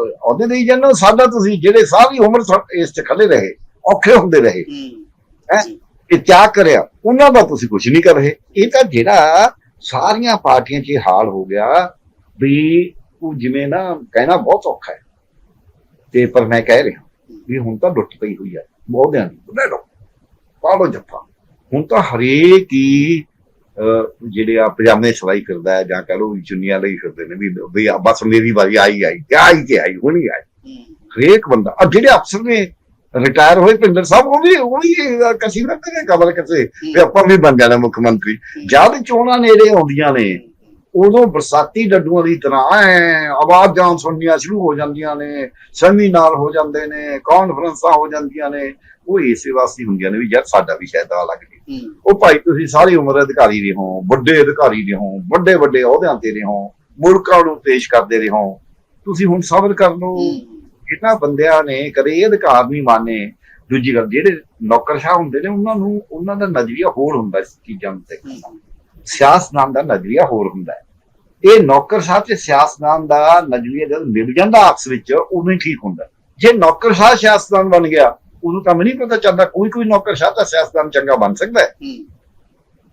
ਅਹੁਦੇ ਦੇਈ ਜਾਂਦੇ ਹੋ। ਸਾਡਾ ਤੁਸੀਂ ਜਿਹੜੇ ਸਾਰੀ ਉਮਰ ਇਸ ਚ ਖੜੇ ਰਹੇ ਔਖੇ ਹੁੰਦੇ ਰਹੇ। ਹੂੰ, ਇਹ ਤਿਆਗ ਕਰਿਆ। ਉਹਨਾਂ ਦਾ ਤੁਸੀਂ ਕੁਝ ਨਹੀਂ ਕਰ ਰਹੇ। ਇਹ ਤਾਂ ਜਿਹੜਾ ਸਾਰੀਆਂ ਪਾਰਟੀਆਂ 'ਚ ਹਾਲ ਹੋ ਗਿਆ ਵੀ ਉਹ ਜਿਵੇਂ ਨਾ ਕਹਿਣਾ ਬਹੁਤ ਔਖਾ ਹੈ। ਤੇ ਪਰ ਮੈਂ ਕਹਿ ਰਿਹਾ ਵੀ ਹੁਣ ਤਾਂ ਲੁੱਟ ਪਈ ਹੋਈ ਹੈ ਬਹੁਤਿਆਂ ਦੀ। ਲੈ ਲਓ ਪਾ ਲਓ ਜੱਫਾ। ਹੁਣ ਤਾਂ ਹਰੇਕ ਹੀ ਜਿਹੜੇ ਆ ਪਜਾਮੇ ਸਵਾਈ ਕਰਦਾ ਹੈ ਜਾਂ ਕਹ ਲਓ ਵੀ ਚੁੰਨੀਆਂ ਲਈ ਫਿਰਦੇ ਨੇ ਵੀ ਵੀ ਬਸ ਮੇਰੀ ਵਾਰੀ ਆਈ ਆਈ ਕਿਆ ਆਈ ਕਿ ਆਈ ਹੁਣੀ ਆਈ। ਹਰੇਕ ਬੰਦਾ ਆ ਜਿਹੜੇ ਅਫਸਰ ਨੇ ਰਿਟਾਇਰ ਹੋਏ ਭਿੰਦਰ ਸਾਹਿਬ ਉਹ ਵੀ ਉਹ ਵੀ ਕਸੀ ਰਹਿੰਦੇ ਨੇ ਕਬਰ ਕਿਸੇ ਵੀ ਆਪਾਂ ਵੀ ਬਣ ਜਾਣਾ ਮੁੱਖ ਮੰਤਰੀ। ਜਦ ਚੋਣਾਂ ਨੇੜੇ ਆਉਂਦੀਆਂ ਨੇ ਉਦੋਂ ਬਰਸਾਤੀ ਡੱਡੂਆਂ ਦੀ ਤਰ੍ਹਾਂ ਐ ਆਵਾਜ਼ਾਂ ਸੁਣਨੀਆਂ ਸ਼ੁਰੂ ਹੋ ਜਾਂਦੀਆਂ ਨੇ ਸੈਮੀਨਾਰ ਹੋ ਜਾਂਦੇ ਨੇ ਕਾਨਫਰੰਸਾਂ ਹੋ ਜਾਂਦੀਆਂ ਨੇ ਉਹ ਇਸੇ ਵਾਸਤੇ ਹੁੰਦੀਆਂ ਨੇ ਵੀ ਯਾਰ ਸਾਡਾ ਵੀ ਸ਼ਾਇਦ ਆ ਲੱਗ ਜੇ। ਉਹ ਭਾਈ ਤੁਸੀਂ ਸਾਰੀ ਉਮਰ ਅਧਿਕਾਰੀ ਰਹੇ ਹੋ ਵੱਡੇ ਅਧਿਕਾਰੀ ਰਹੇ ਹੋ ਵੱਡੇ ਵੱਡੇ ਅਹੁਦਿਆਂ ਤੇ ਰਹੇ ਹੋ ਮੁਲਕਾਂ ਨੂੰ ਪੇਸ਼ ਕਰਦੇ ਰਹੇ ਹੋ ਤੁਸੀਂ ਹੁਣ ਸਬਰ ਕਰ ਲਓ। ਇਹਨਾਂ ਬੰਦਿਆਂ ਨੇ ਕਦੇ ਇਹ ਅਧਿਕਾਰ ਨਹੀਂ ਮਾਨੇ ਦੂਜੀ ਗੱਲ ਜਿਹੜੇ ਨੌਕਰਸ਼ਾਹ ਹੁੰਦੇ ਨੇ ਉਹਨਾਂ ਨੂੰ ਉਹਨਾਂ ਦਾ ਨਜ਼ਰੀਆ ਹੋਰ ਹੁੰਦਾ ਇਸ ਚੀਜ਼ਾਂ ਤੇ ਹੂੰ, ਸਿਆਸਤਦਾਨ ਦਾ ਨਜ਼ਰੀਆ ਹੋਰ ਹੁੰਦਾ। ਹੈ ਇਹ ਨੌਕਰਸ਼ਾਹ ਤੇ ਸਿਆਸਤਦਾਨ ਦਾ ਨਜ਼ਰੀਆ ਜਦ ਮਿਲ ਜਾਂਦਾ ਆਪਸ ਵਿੱਚ ਉਦੋਂ ਹੀ ਠੀਕ ਹੁੰਦਾ। ਜੇ ਨੌਕਰਸ਼ਾਹ ਸਿਆਸਤਦਾਨ ਬਣ ਗਿਆ ਉਹਨੂੰ ਤਾਂ ਨਹੀਂ ਪਤਾ ਚੱਲਦਾ ਕੋਈ ਕੋਈ ਨੌਕਰਸ਼ਾਹ ਤਾਂ ਸਿਆਸਤਦਾਨ ਚੰਗਾ ਬਣ ਸਕਦਾ ਹੈ।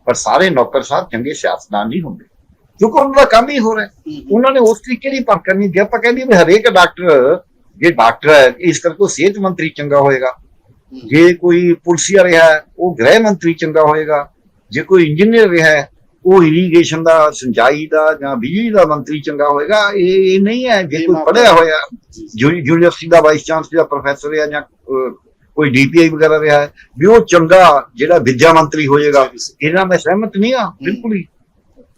ਪਰ ਸਾਰੇ ਨੌਕਰਸ਼ਾਹ ਚੰਗੇ ਸਿਆਸਤਦਾਨ ਨਹੀਂ ਹੁੰਦੇ। ਕਿਉਂਕਿ ਉਹਨਾਂ ਦਾ ਕੰਮ ਹੀ ਹੋ। ਰਿਹਾ ਉਹਨਾਂ ਨੇ ਉਸ ਤਰੀਕੇ ਦੀ ਪਰਖ ਕਰਨੀ। ਜੇ ਆਪਾਂ ਕਹਿੰਦੇ ਵੀ ਹਰੇਕ ਡਾਕਟਰ ਜੇ ਡਾਕਟਰ ਹੈ ਇਸ ਕਰਕੇ ਸਿਹਤ ਮੰਤਰੀ ਚੰਗਾ ਹੋਏਗਾ। ਜੇ ਕੋਈ ਪੁਲਸੀਆ ਰਿਹਾ ਉਹ ਗ੍ਰਹਿ ਮੰਤਰੀ ਚੰਗਾ ਹੋਏਗਾ। ਜੇ ਕੋਈ ਇੰਜੀਨੀਅਰ ਰਿਹਾ ਉਹ ਇਰੀਗੇਸ਼ਨ ਦਾ ਸਿੰਚਾਈ ਦਾ ਜਾਂ ਬਿਜਲੀ ਦਾ ਮੰਤਰੀ ਚੰਗਾ ਹੋਏਗਾ ਇਹ ਨਹੀਂ ਹੈ ਜੇ ਕੋਈ ਪੜ੍ਹਿਆ ਹੋਇਆ ਯੂਨੀਵਰਸਿਟੀ ਦਾ ਵਾਈਸ ਚਾਂਸਲਰ ਜਾਂ ਪ੍ਰੋਫੈਸਰ ਹੈ ਜਾਂ ਕੋਈ ਡੀਪੀਆਈ ਵਗੈਰਾ ਰਿਹਾ ਹੈ ਵੀ ਉਹ ਚੰਗਾ ਜਿਹੜਾ ਵਿਦਿਆ ਮੰਤਰੀ ਹੋਏਗਾ ਇਹਨਾਂ ਮੈਂ ਸਹਿਮਤ ਨਹੀਂ ਆ ਬਿਲਕੁਲ ਹੀ।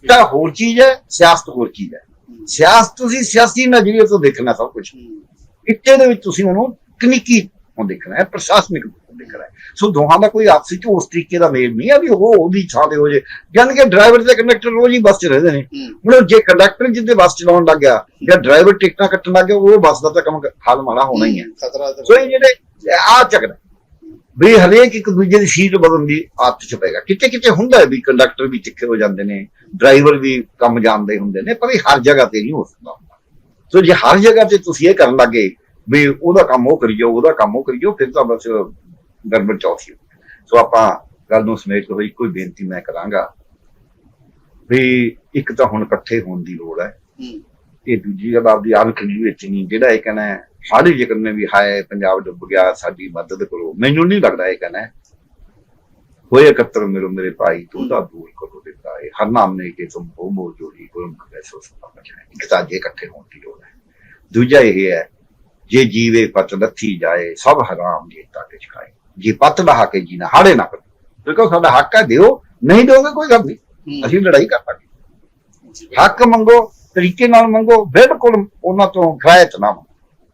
ਤਾਂ ਹੋਰ ਚੀਜ਼ ਹੈ ਸਿਆਸਤ ਹੋਰ ਚੀਜ਼ ਹੈ। ਹੂੰ, ਸਿਆਸਤ ਤੁਸੀਂ ਸਿਆਸੀ ਨਜ਼ਰੀਏ ਤੋਂ ਦੇਖਣਾ ਸਭ ਕੁਝ ਹੂੰ, ਇੱਥੇ ਦੇ ਵਿੱਚ ਤੁਸੀਂ ਉਹਨੂੰ ਤਕਨੀਕੀ ਤੋਂ ਦੇਖਣਾ ਹੈ ਪ੍ਰਸ਼ਾਸਨਿਕ ਦੇਖਣਾ ਹੈ ਸੋ ਦੋਹਾਂ ਦਾ ਕੋਈ ਆਪਸੀ ਚ ਉਸ ਤਰੀਕੇ ਦਾ ਮੇਲ ਨਹੀਂ ਹੈ ਵੀ ਉਹ ਉਹਦੀ ਥਾਂ ਤੇ ਹੋ ਜੇ। ਜਾਨ ਕਿ ਡਰਾਈਵਰ ਤੇ ਕੰਡਕਟਰ ਰੋਜ਼ ਹੀ ਬੱਸ 'ਚ ਰਹਿੰਦੇ ਨੇ। ਹੁਣ ਜੇ ਕੰਡਕਟਰ ਜਿੱਦੇ ਬੱਸ ਚਲਾਉਣ ਲੱਗ ਗਿਆ ਜਾਂ ਡਰਾਈਵਰ ਟਿਕਟਾਂ ਕੱਟਣ ਲੱਗ ਗਿਆ ਉਹ ਬੱਸ ਦਾ ਤਾਂ ਕੰਮ ਹਾਲ ਮਾੜਾ ਹੋਣਾ ਹੀ ਹੈ ਸੋ ਇਹ ਜਿਹੜੇ ਆ ਚੱਕਰ ਵੀ ਹਰੇਕ ਇੱਕ ਦੂਜੇ ਦੀ ਸੀਟ ਬਦਲਣ ਦੀ ਆਦਤ ਚ ਪਏਗਾ ਕਿਤੇ ਕਿਤੇ ਹੁੰਦਾ ਹੈ ਵੀ ਕੰਡਕਟਰ ਵੀ ਤਿੱਖੇ ਹੋ ਜਾਂਦੇ ਨੇ ਡਰਾਈਵਰ ਵੀ ਕੰਮ ਜਾਣਦੇ ਹੁੰਦੇ ਨੇ ਪਰ ਇਹ ਹਰ ਜਗ੍ਹਾ ਤੇ ਨਹੀਂ ਹੋ ਸਕਦਾ ਸੋ ਜੇ ਹਰ ਜਗ੍ਹਾ ਤੇ ਤੁਸੀਂ ਇਹ ਕਰਨ ਲੱਗੇ ਵੀ ਉਹਦਾ ਕੰਮ ਉਹ ਕਰੀ ਜਾਓ ਉਹਦਾ ਕੰਮ ਉਹ ਕਰੀ ਜਾਓ ਫਿਰ ਤਾਂ ਬਸ ਗੜਬੜ ਚੌਥੀ ਸੋ। ਆਪਾਂ ਗੱਲ ਨੂੰ ਸਮੇਟ ਹੋਈ ਕੋਈ ਬੇਨਤੀ ਮੈਂ ਕਰਾਂਗਾ ਵੀ ਇੱਕ ਤਾਂ ਹੁਣ ਇਕੱਠੇ ਹੋਣ ਦੀ ਲੋੜ ਹੈ। ਇਹ ਦੂਜੀ ਗੱਲ ਆਪਦੀ ਆਪ ਖੜੀ ਵਿੱਚ ਨਹੀਂ। ਜਿਹੜਾ ਇਹ ਕਹਿੰਦਾ ਹੈ, ਸਾਰੇ ਜ਼ਿਕਰ ਨੇ ਵੀ ਹਾਏ ਪੰਜਾਬ ਡੁੱਬ ਗਿਆ ਸਾਡੀ ਮਦਦ ਕਰੋ। ਮੈਨੂੰ ਨਹੀਂ ਲੱਗਦਾ ਇਹ ਕਹਿੰਦਾ। ਹੋਏ ਇਕੱਤਰ ਮੇਰੋ ਮੇਰੇ ਭਾਈ ਤੂੰ ਦਾ ਦੂਰ ਕਰੋ ਦਿੱਤਾ ਹੈ ਹਰ ਨਾਮ ਨੇ ਕਿ ਤੁਮ ਹੋ ਮੋ ਜੋੜੀ ਗੁਰਮ ਕੈਸੋ ਸਭਾ ਬਚਾਏ ਇੱਕ ਤਾਂ ਜੇ ਇਕੱਠੇ ਹੋਣ ਦੀ ਲੋੜ ਹੈ। ਦੂਜਾ ਇਹ ਹੈ ਜੇ ਜੀਵੇ ਪਤ ਲੱਥੀ ਜਾਏ ਸਭ ਹਰਾਮ ਜੇ ਤਾਂ ਖਾਏ। ਜੇ ਪਤ ਲਹਾ ਕੇ ਜੀਣਾ ਹਾੜੇ ਨਾ ਕਰੋ। ਕਿਉਂਕਿ ਸਾਡਾ ਹੱਕ ਹੈ ਦਿਓ ਨਹੀਂ ਦੋਗੇ ਕੋਈ ਗੱਲ ਨਹੀਂ। ਅਸੀਂ ਲੜਾਈ ਕਰ ਪਾਂਗੇ ਹੱਕ ਮੰਗੋ ਤਰੀਕੇ ਨਾਲ ਮੰਗੋ ਬਿਲਕੁਲ ਉਹਨਾਂ ਤੋਂ ਖਰਾਇਤ ਨਾ ਮੰਗੋ।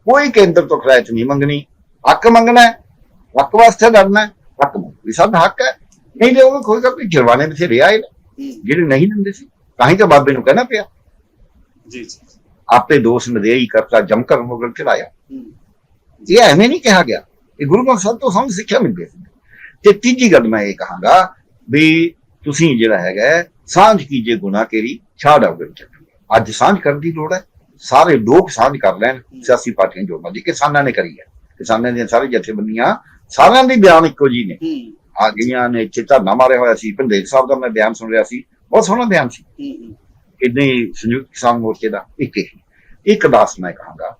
ਕੋਈ ਕੇਂਦਰ ਤੋਂ ਖਰਾਇਤ ਨਹੀਂ ਮੰਗਣੀ। ਹੱਕ ਮੰਗਣਾ ਹੈ ਹੱਕ ਵਾਸਤੇ ਲੜਨਾ ਹੈ ਹੱਕ ਮੰਗੋ। ਵੀ ਸਾਡਾ ਹੱਕ ਹੈ ਨਹੀਂ ਦੇਓਗੇ ਕੋਈ ਗੱਲ ਨਹੀਂ ਜੁਰਮਾਨੇ ਬਥੇਰੇ ਆਏ ਨੇ ਹੂੰ, ਜਿਹੜੇ ਨਹੀਂ ਦਿੰਦੇ ਸੀ ਤਾਂ ਹੀ ਤਾਂ ਬਾਬੇ ਨੂੰ ਕਹਿਣਾ ਪਿਆ। ਜੀ ਜੀ। ਆਪੇ ਦੋਸ਼ ਨਦੇਈ ਕਰਤਾ ਜਮ ਕਰ ਮੁਗਲ ਚਲਾਇਆ ਹੂੰ, ਇਹ ਐਵੇਂ ਨਹੀਂ ਕਿਹਾ ਗਿਆ। ਇਹ ਗੁਰੂ ਗ੍ਰੰਥ ਸਾਹਿਬ ਤੋਂ ਸਾਨੂੰ ਸਿੱਖਿਆ ਮਿਲਦੀ ਹੈ ਤੇ ਤੀਜੀ ਗੱਲ ਮੈਂ ਇਹ ਕਹਾਂਗਾ ਵੀ ਤੁਸੀਂ ਜਿਹੜਾ ਹੈਗਾ ਸਾਂਝ ਕੀਜੇ ਗੁਨਾ ਕੇਰੀ ਛਾੜ ਆਉਗੇ ਅੱਜ ਸਾਂਝ ਕਰਨ ਦੀ ਲੋੜ ਹੈ ਸਾਰੇ ਲੋਕ ਸਾਂਝ ਕਰ ਲੈਣ ਸਿਆਸੀ ਪਾਰਟੀਆਂ ਜੋ ਮਰਜ਼ੀ ਕਿਸਾਨਾਂ ਨੇ ਕਰੀ ਹੈ। ਕਿਸਾਨਾਂ ਦੀਆਂ ਸਾਰੀ ਜਥੇਬੰਦੀਆਂ ਸਾਰਿਆਂ ਦੇ ਬਿਆਨ ਇੱਕੋ ਜੀ ਨੇ। ਆ ਗਈਆਂ ਨੇ ਇੱਥੇ ਧਰਨਾ ਮਾਰਿਆ ਹੋਇਆ ਸੀ ਭੰਦੇਜ ਸਾਹਿਬ ਦਾ ਮੈਂ ਬਿਆਨ ਸੁਣ ਰਿਹਾ ਸੀ ਬਹੁਤ ਸੋਹਣਾ ਬਿਆਨ ਸੀ। ਇਦਾਂ ਹੀ ਸੰਯੁਕਤ ਕਿਸਾਨ ਮੋਰਚੇ ਦਾ ਇੱਕ ਇੱਕ ਦਾਸ ਮੈਂ ਕਹਾਂਗਾ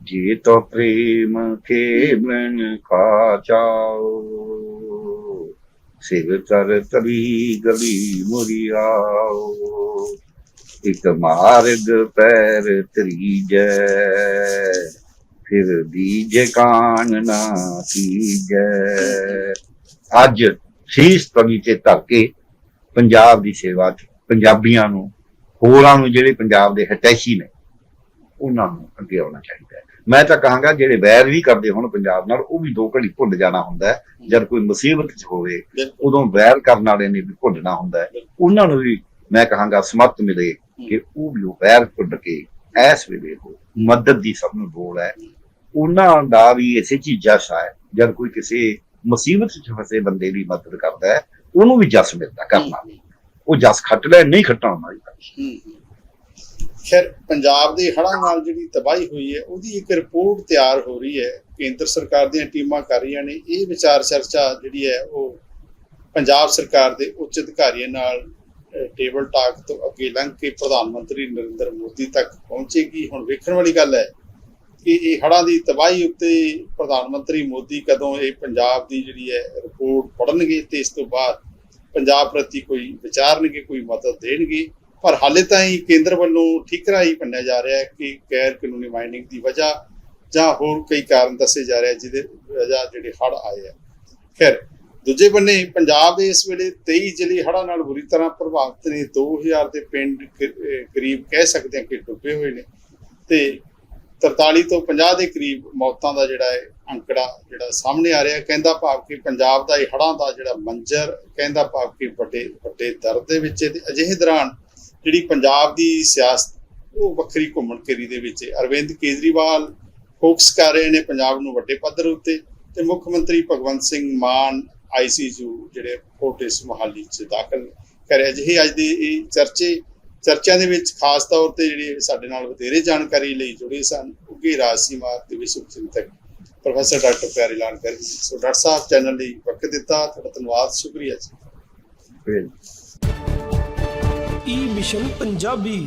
ਜੇ ਤੋ ਪ੍ਰੇਮ ਕੇ ਮਨ ਕਾ ਚਾਓ ਸਿਵ ਤਰ ਤਰੀ ਗਲੀ ਮੁਰੀਆਓ ਇੱਕ ਮਾਰਗ ਪੈਰ ਤਰੀਜੈ, ਫਿਰ ਦੀਜੇ ਕਾਨ ਨਾ ਕੀਜੈ ਅੱਜ ਸੀਸ ਤਗੀ ਤੇ ਧਰ ਕੇ ਪੰਜਾਬ ਦੀ ਸੇਵਾ ਚ ਪੰਜਾਬੀਆਂ ਨੂੰ, ਹੋਰਾਂ ਨੂੰ ਜਿਹੜੇ ਪੰਜਾਬ ਦੇ ਹਤੈਸ਼ੀ ਨੇ, ਉਹਨਾਂ ਨੂੰ ਅੱਗੇ ਆਉਣਾ ਚਾਹੀਦਾ ਹੈ। ਮੈਂ ਤਾਂ ਕਹਾਂਗਾ ਜਿਹੜੇ ਵੈਰ ਵੀ ਕਰਦੇ ਹੁਣ ਪੰਜਾਬ ਨਾਲ ਉਹ ਵੀ ਦੋ ਘੜੀ ਭੁੱਲ ਜਾਣਾ ਹੁੰਦਾ ਹੈ। ਜਦ ਕੋਈ ਮੁਸੀਬਤ ਚ ਹੋਵੇ ਉਦੋਂ ਵੈਰ ਕਰਨ ਵਾਲੇ ਨੇ ਵੀ ਭੁੱਲਣਾ ਹੁੰਦਾ ਹੈ। ਉਹਨਾਂ ਨੂੰ ਵੀ ਮੈਂ ਕਹਾਂਗਾ ਸਮਰਥ ਮਿਲੇ ਕਿ ਉਹ ਵੀ ਉਹ ਵੈਰ ਭੁੱਲ ਕੇ ਐਸ ਵੇਲੇ ਉਹ ਮਦਦ ਦੀ ਸਭ ਨੂੰ ਲੋੜ ਹੈ। ਉਹਨਾਂ ਦਾ ਵੀ ਇਸੇ ਚੀਜ਼ ਜਸ ਹੈ ਜਦ ਕੋਈ ਕਿਸੇ ਮੁਸੀਬਤ ਚ ਫਸੇ ਬੰਦੇ ਦੀ ਮਦਦ ਕਰਦਾ ਹੈ ਉਹਨੂੰ ਵੀ ਜਸ ਮਿਲਦਾ ਕਰਨਾ। ਉਹ ਜਸ ਖੱਟ ਲੈ ਨਹੀਂ ਖੱਟਣਾ ਉਹਨਾਂ ਦੀ ਹੂੰ, ਹੂੰ। ਖੈਰ ਪੰਜਾਬ ਦੇ ਹੜ੍ਹਾਂ ਨਾਲ ਜਿਹੜੀ ਤਬਾਹੀ ਹੋਈ ਹੈ, ਉਹਦੀ ਇੱਕ ਰਿਪੋਰਟ ਤਿਆਰ ਹੋ ਰਹੀ ਹੈ। ਕੇਂਦਰ ਸਰਕਾਰ ਦੀਆਂ ਟੀਮਾਂ ਕਰ ਰਹੀਆਂ ਨੇ। ਇਹ ਵਿਚਾਰ ਚਰਚਾ ਜਿਹੜੀ ਹੈ, ਉਹ ਪੰਜਾਬ ਸਰਕਾਰ ਦੇ ਉੱਚ ਅਧਿਕਾਰੀਆਂ ਨਾਲ ਟੇਬਲ ਟਾਕ ਤੋਂ ਅੱਗੇ ਲੰਘ ਕੇ ਪ੍ਰਧਾਨ ਮੰਤਰੀ ਨਰਿੰਦਰ ਮੋਦੀ ਤੱਕ ਪਹੁੰਚੇਗੀ। ਹੁਣ ਵੇਖਣ ਵਾਲੀ ਗੱਲ ਹੈ ਕਿ ਇਹ ਹੜ੍ਹਾਂ ਦੀ ਤਬਾਹੀ ਉੱਤੇ ਪ੍ਰਧਾਨ ਮੰਤਰੀ ਮੋਦੀ ਕਦੋਂ ਇਹ ਪੰਜਾਬ ਦੀ ਜਿਹੜੀ ਹੈ, ਰਿਪੋਰਟ ਪੜਨਗੇ ਤੇ ਇਸ ਤੋਂ ਬਾਅਦ ਪੰਜਾਬ ਪ੍ਰਤੀ ਕੋਈ ਵਿਚਾਰਨਗੇ ਕੋਈ ਮਦਦ ਦੇਣਗੇ। ਪਰ ਹਾਲੇ ਤਾਂ ਹੀ ਕੇਂਦਰ ਵੱਲੋਂ ਠੀਕਰਾ ਹੀ ਮੰਨਿਆ ਜਾ ਰਿਹਾ ਹੈ ਕਿ ਗੈਰ ਕਾਨੂੰਨੀ ਮਾਈਨਿੰਗ ਦੀ ਵਜ੍ਹਾ ਜਾਂ ਹੋਰ ਕਈ ਕਾਰਨ ਦੱਸੇ ਜਾ ਰਹੇ ਜਿਹਦੇ ਵਜ੍ਹਾ ਜਿਹੜੇ ਹੜ੍ਹ ਆਏ ਆ। ਖੈਰ, ਦੂਜੇ ਬੰਨੇ ਪੰਜਾਬ ਦੇ ਇਸ ਵੇਲੇ 23 ਜ਼ਿਲ੍ਹੇ ਹੜ੍ਹਾਂ ਨਾਲ ਬੁਰੀ ਤਰ੍ਹਾਂ ਪ੍ਰਭਾਵਿਤ ਨੇ। 2000 ਦੇ ਪਿੰਡ ਕਰੀਬ ਕਹਿ ਸਕਦੇ ਹਾਂ ਕਿ ਡੁੱਬੇ ਹੋਏ ਨੇ ਤੇ 43 ਤੋਂ 50 ਦੇ ਕਰੀਬ ਮੌਤਾਂ ਦਾ ਜਿਹੜਾ ਹੈ ਅੰਕੜਾ ਜਿਹੜਾ ਸਾਹਮਣੇ ਆ ਰਿਹਾ ਕਹਿੰਦਾ ਭਾਵ ਕਿ ਪੰਜਾਬ ਦਾ ਇਹ ਹੜ੍ਹਾਂ ਦਾ ਜਿਹੜਾ ਮੰਜ਼ਰ, ਕਹਿੰਦਾ ਭਾਵ ਕਿ ਵੱਡੇ ਵੱਡੇ ਦਰਦ ਦੇ ਵਿੱਚ ਹੈ। ਤੇ ਅਜਿਹੇ ਦੌਰਾਨ ਜਿਹੜੀ ਪੰਜਾਬ ਦੀ ਸਿਆਸਤ, ਉਹ ਵੱਖਰੀ ਘੁੰਮਣ ਘੇਰੀ ਦੇ ਵਿੱਚ ਅਰਵਿੰਦ ਕੇਜਰੀਵਾਲ ਫੋਕਸ ਕਰ ਰਹੇ ਨੇ ਪੰਜਾਬ ਨੂੰ ਵੱਡੇ ਪੱਧਰ ਉੱਤੇ ਤੇ ਮੁੱਖ ਮੰਤਰੀ ਭਗਵੰਤ ਸਿੰਘ ਮਾਨ ਆਈਸੀਯੂ ਜਿਹੜੇ ਫੋਰਟਿਸ ਮੋਹਾਲੀ ਚ ਦਾਖਲ ਕਰਿਆ ਅਜਿਹੇ ਅੱਜ ਦੇ ਇਹ ਚਰਚੇ, ਚਰਚਿਆਂ ਦੇ ਵਿੱਚ ਖਾਸ ਤੌਰ ਤੇ ਜਿਹੜੇ ਸਾਡੇ ਨਾਲ ਵਧੇਰੇ ਜਾਣਕਾਰੀ ਲਈ ਜੁੜੇ ਸਨ ਉੱਗੇ ਰਾਜਸੀਮਾ ਦੇ ਵਿਸ਼ਵ ਚਿੰਤਕ ਪ੍ਰੋਫੈਸਰ ਡਾਕਟਰ ਪਿਆਰੀ ਲਾਲ ਕਰ ਸੋ ਡਾਕਟਰ ਸਾਹਿਬ, ਚੈਨਲ ਲਈ ਵਕਤ ਦਿੱਤਾ, ਤੁਹਾਡਾ ਧੰਨਵਾਦ ਸ਼ੁਕਰੀਆ ਜੀ। ਈ ਮਿਸ਼ਨ ਪੰਜਾਬੀ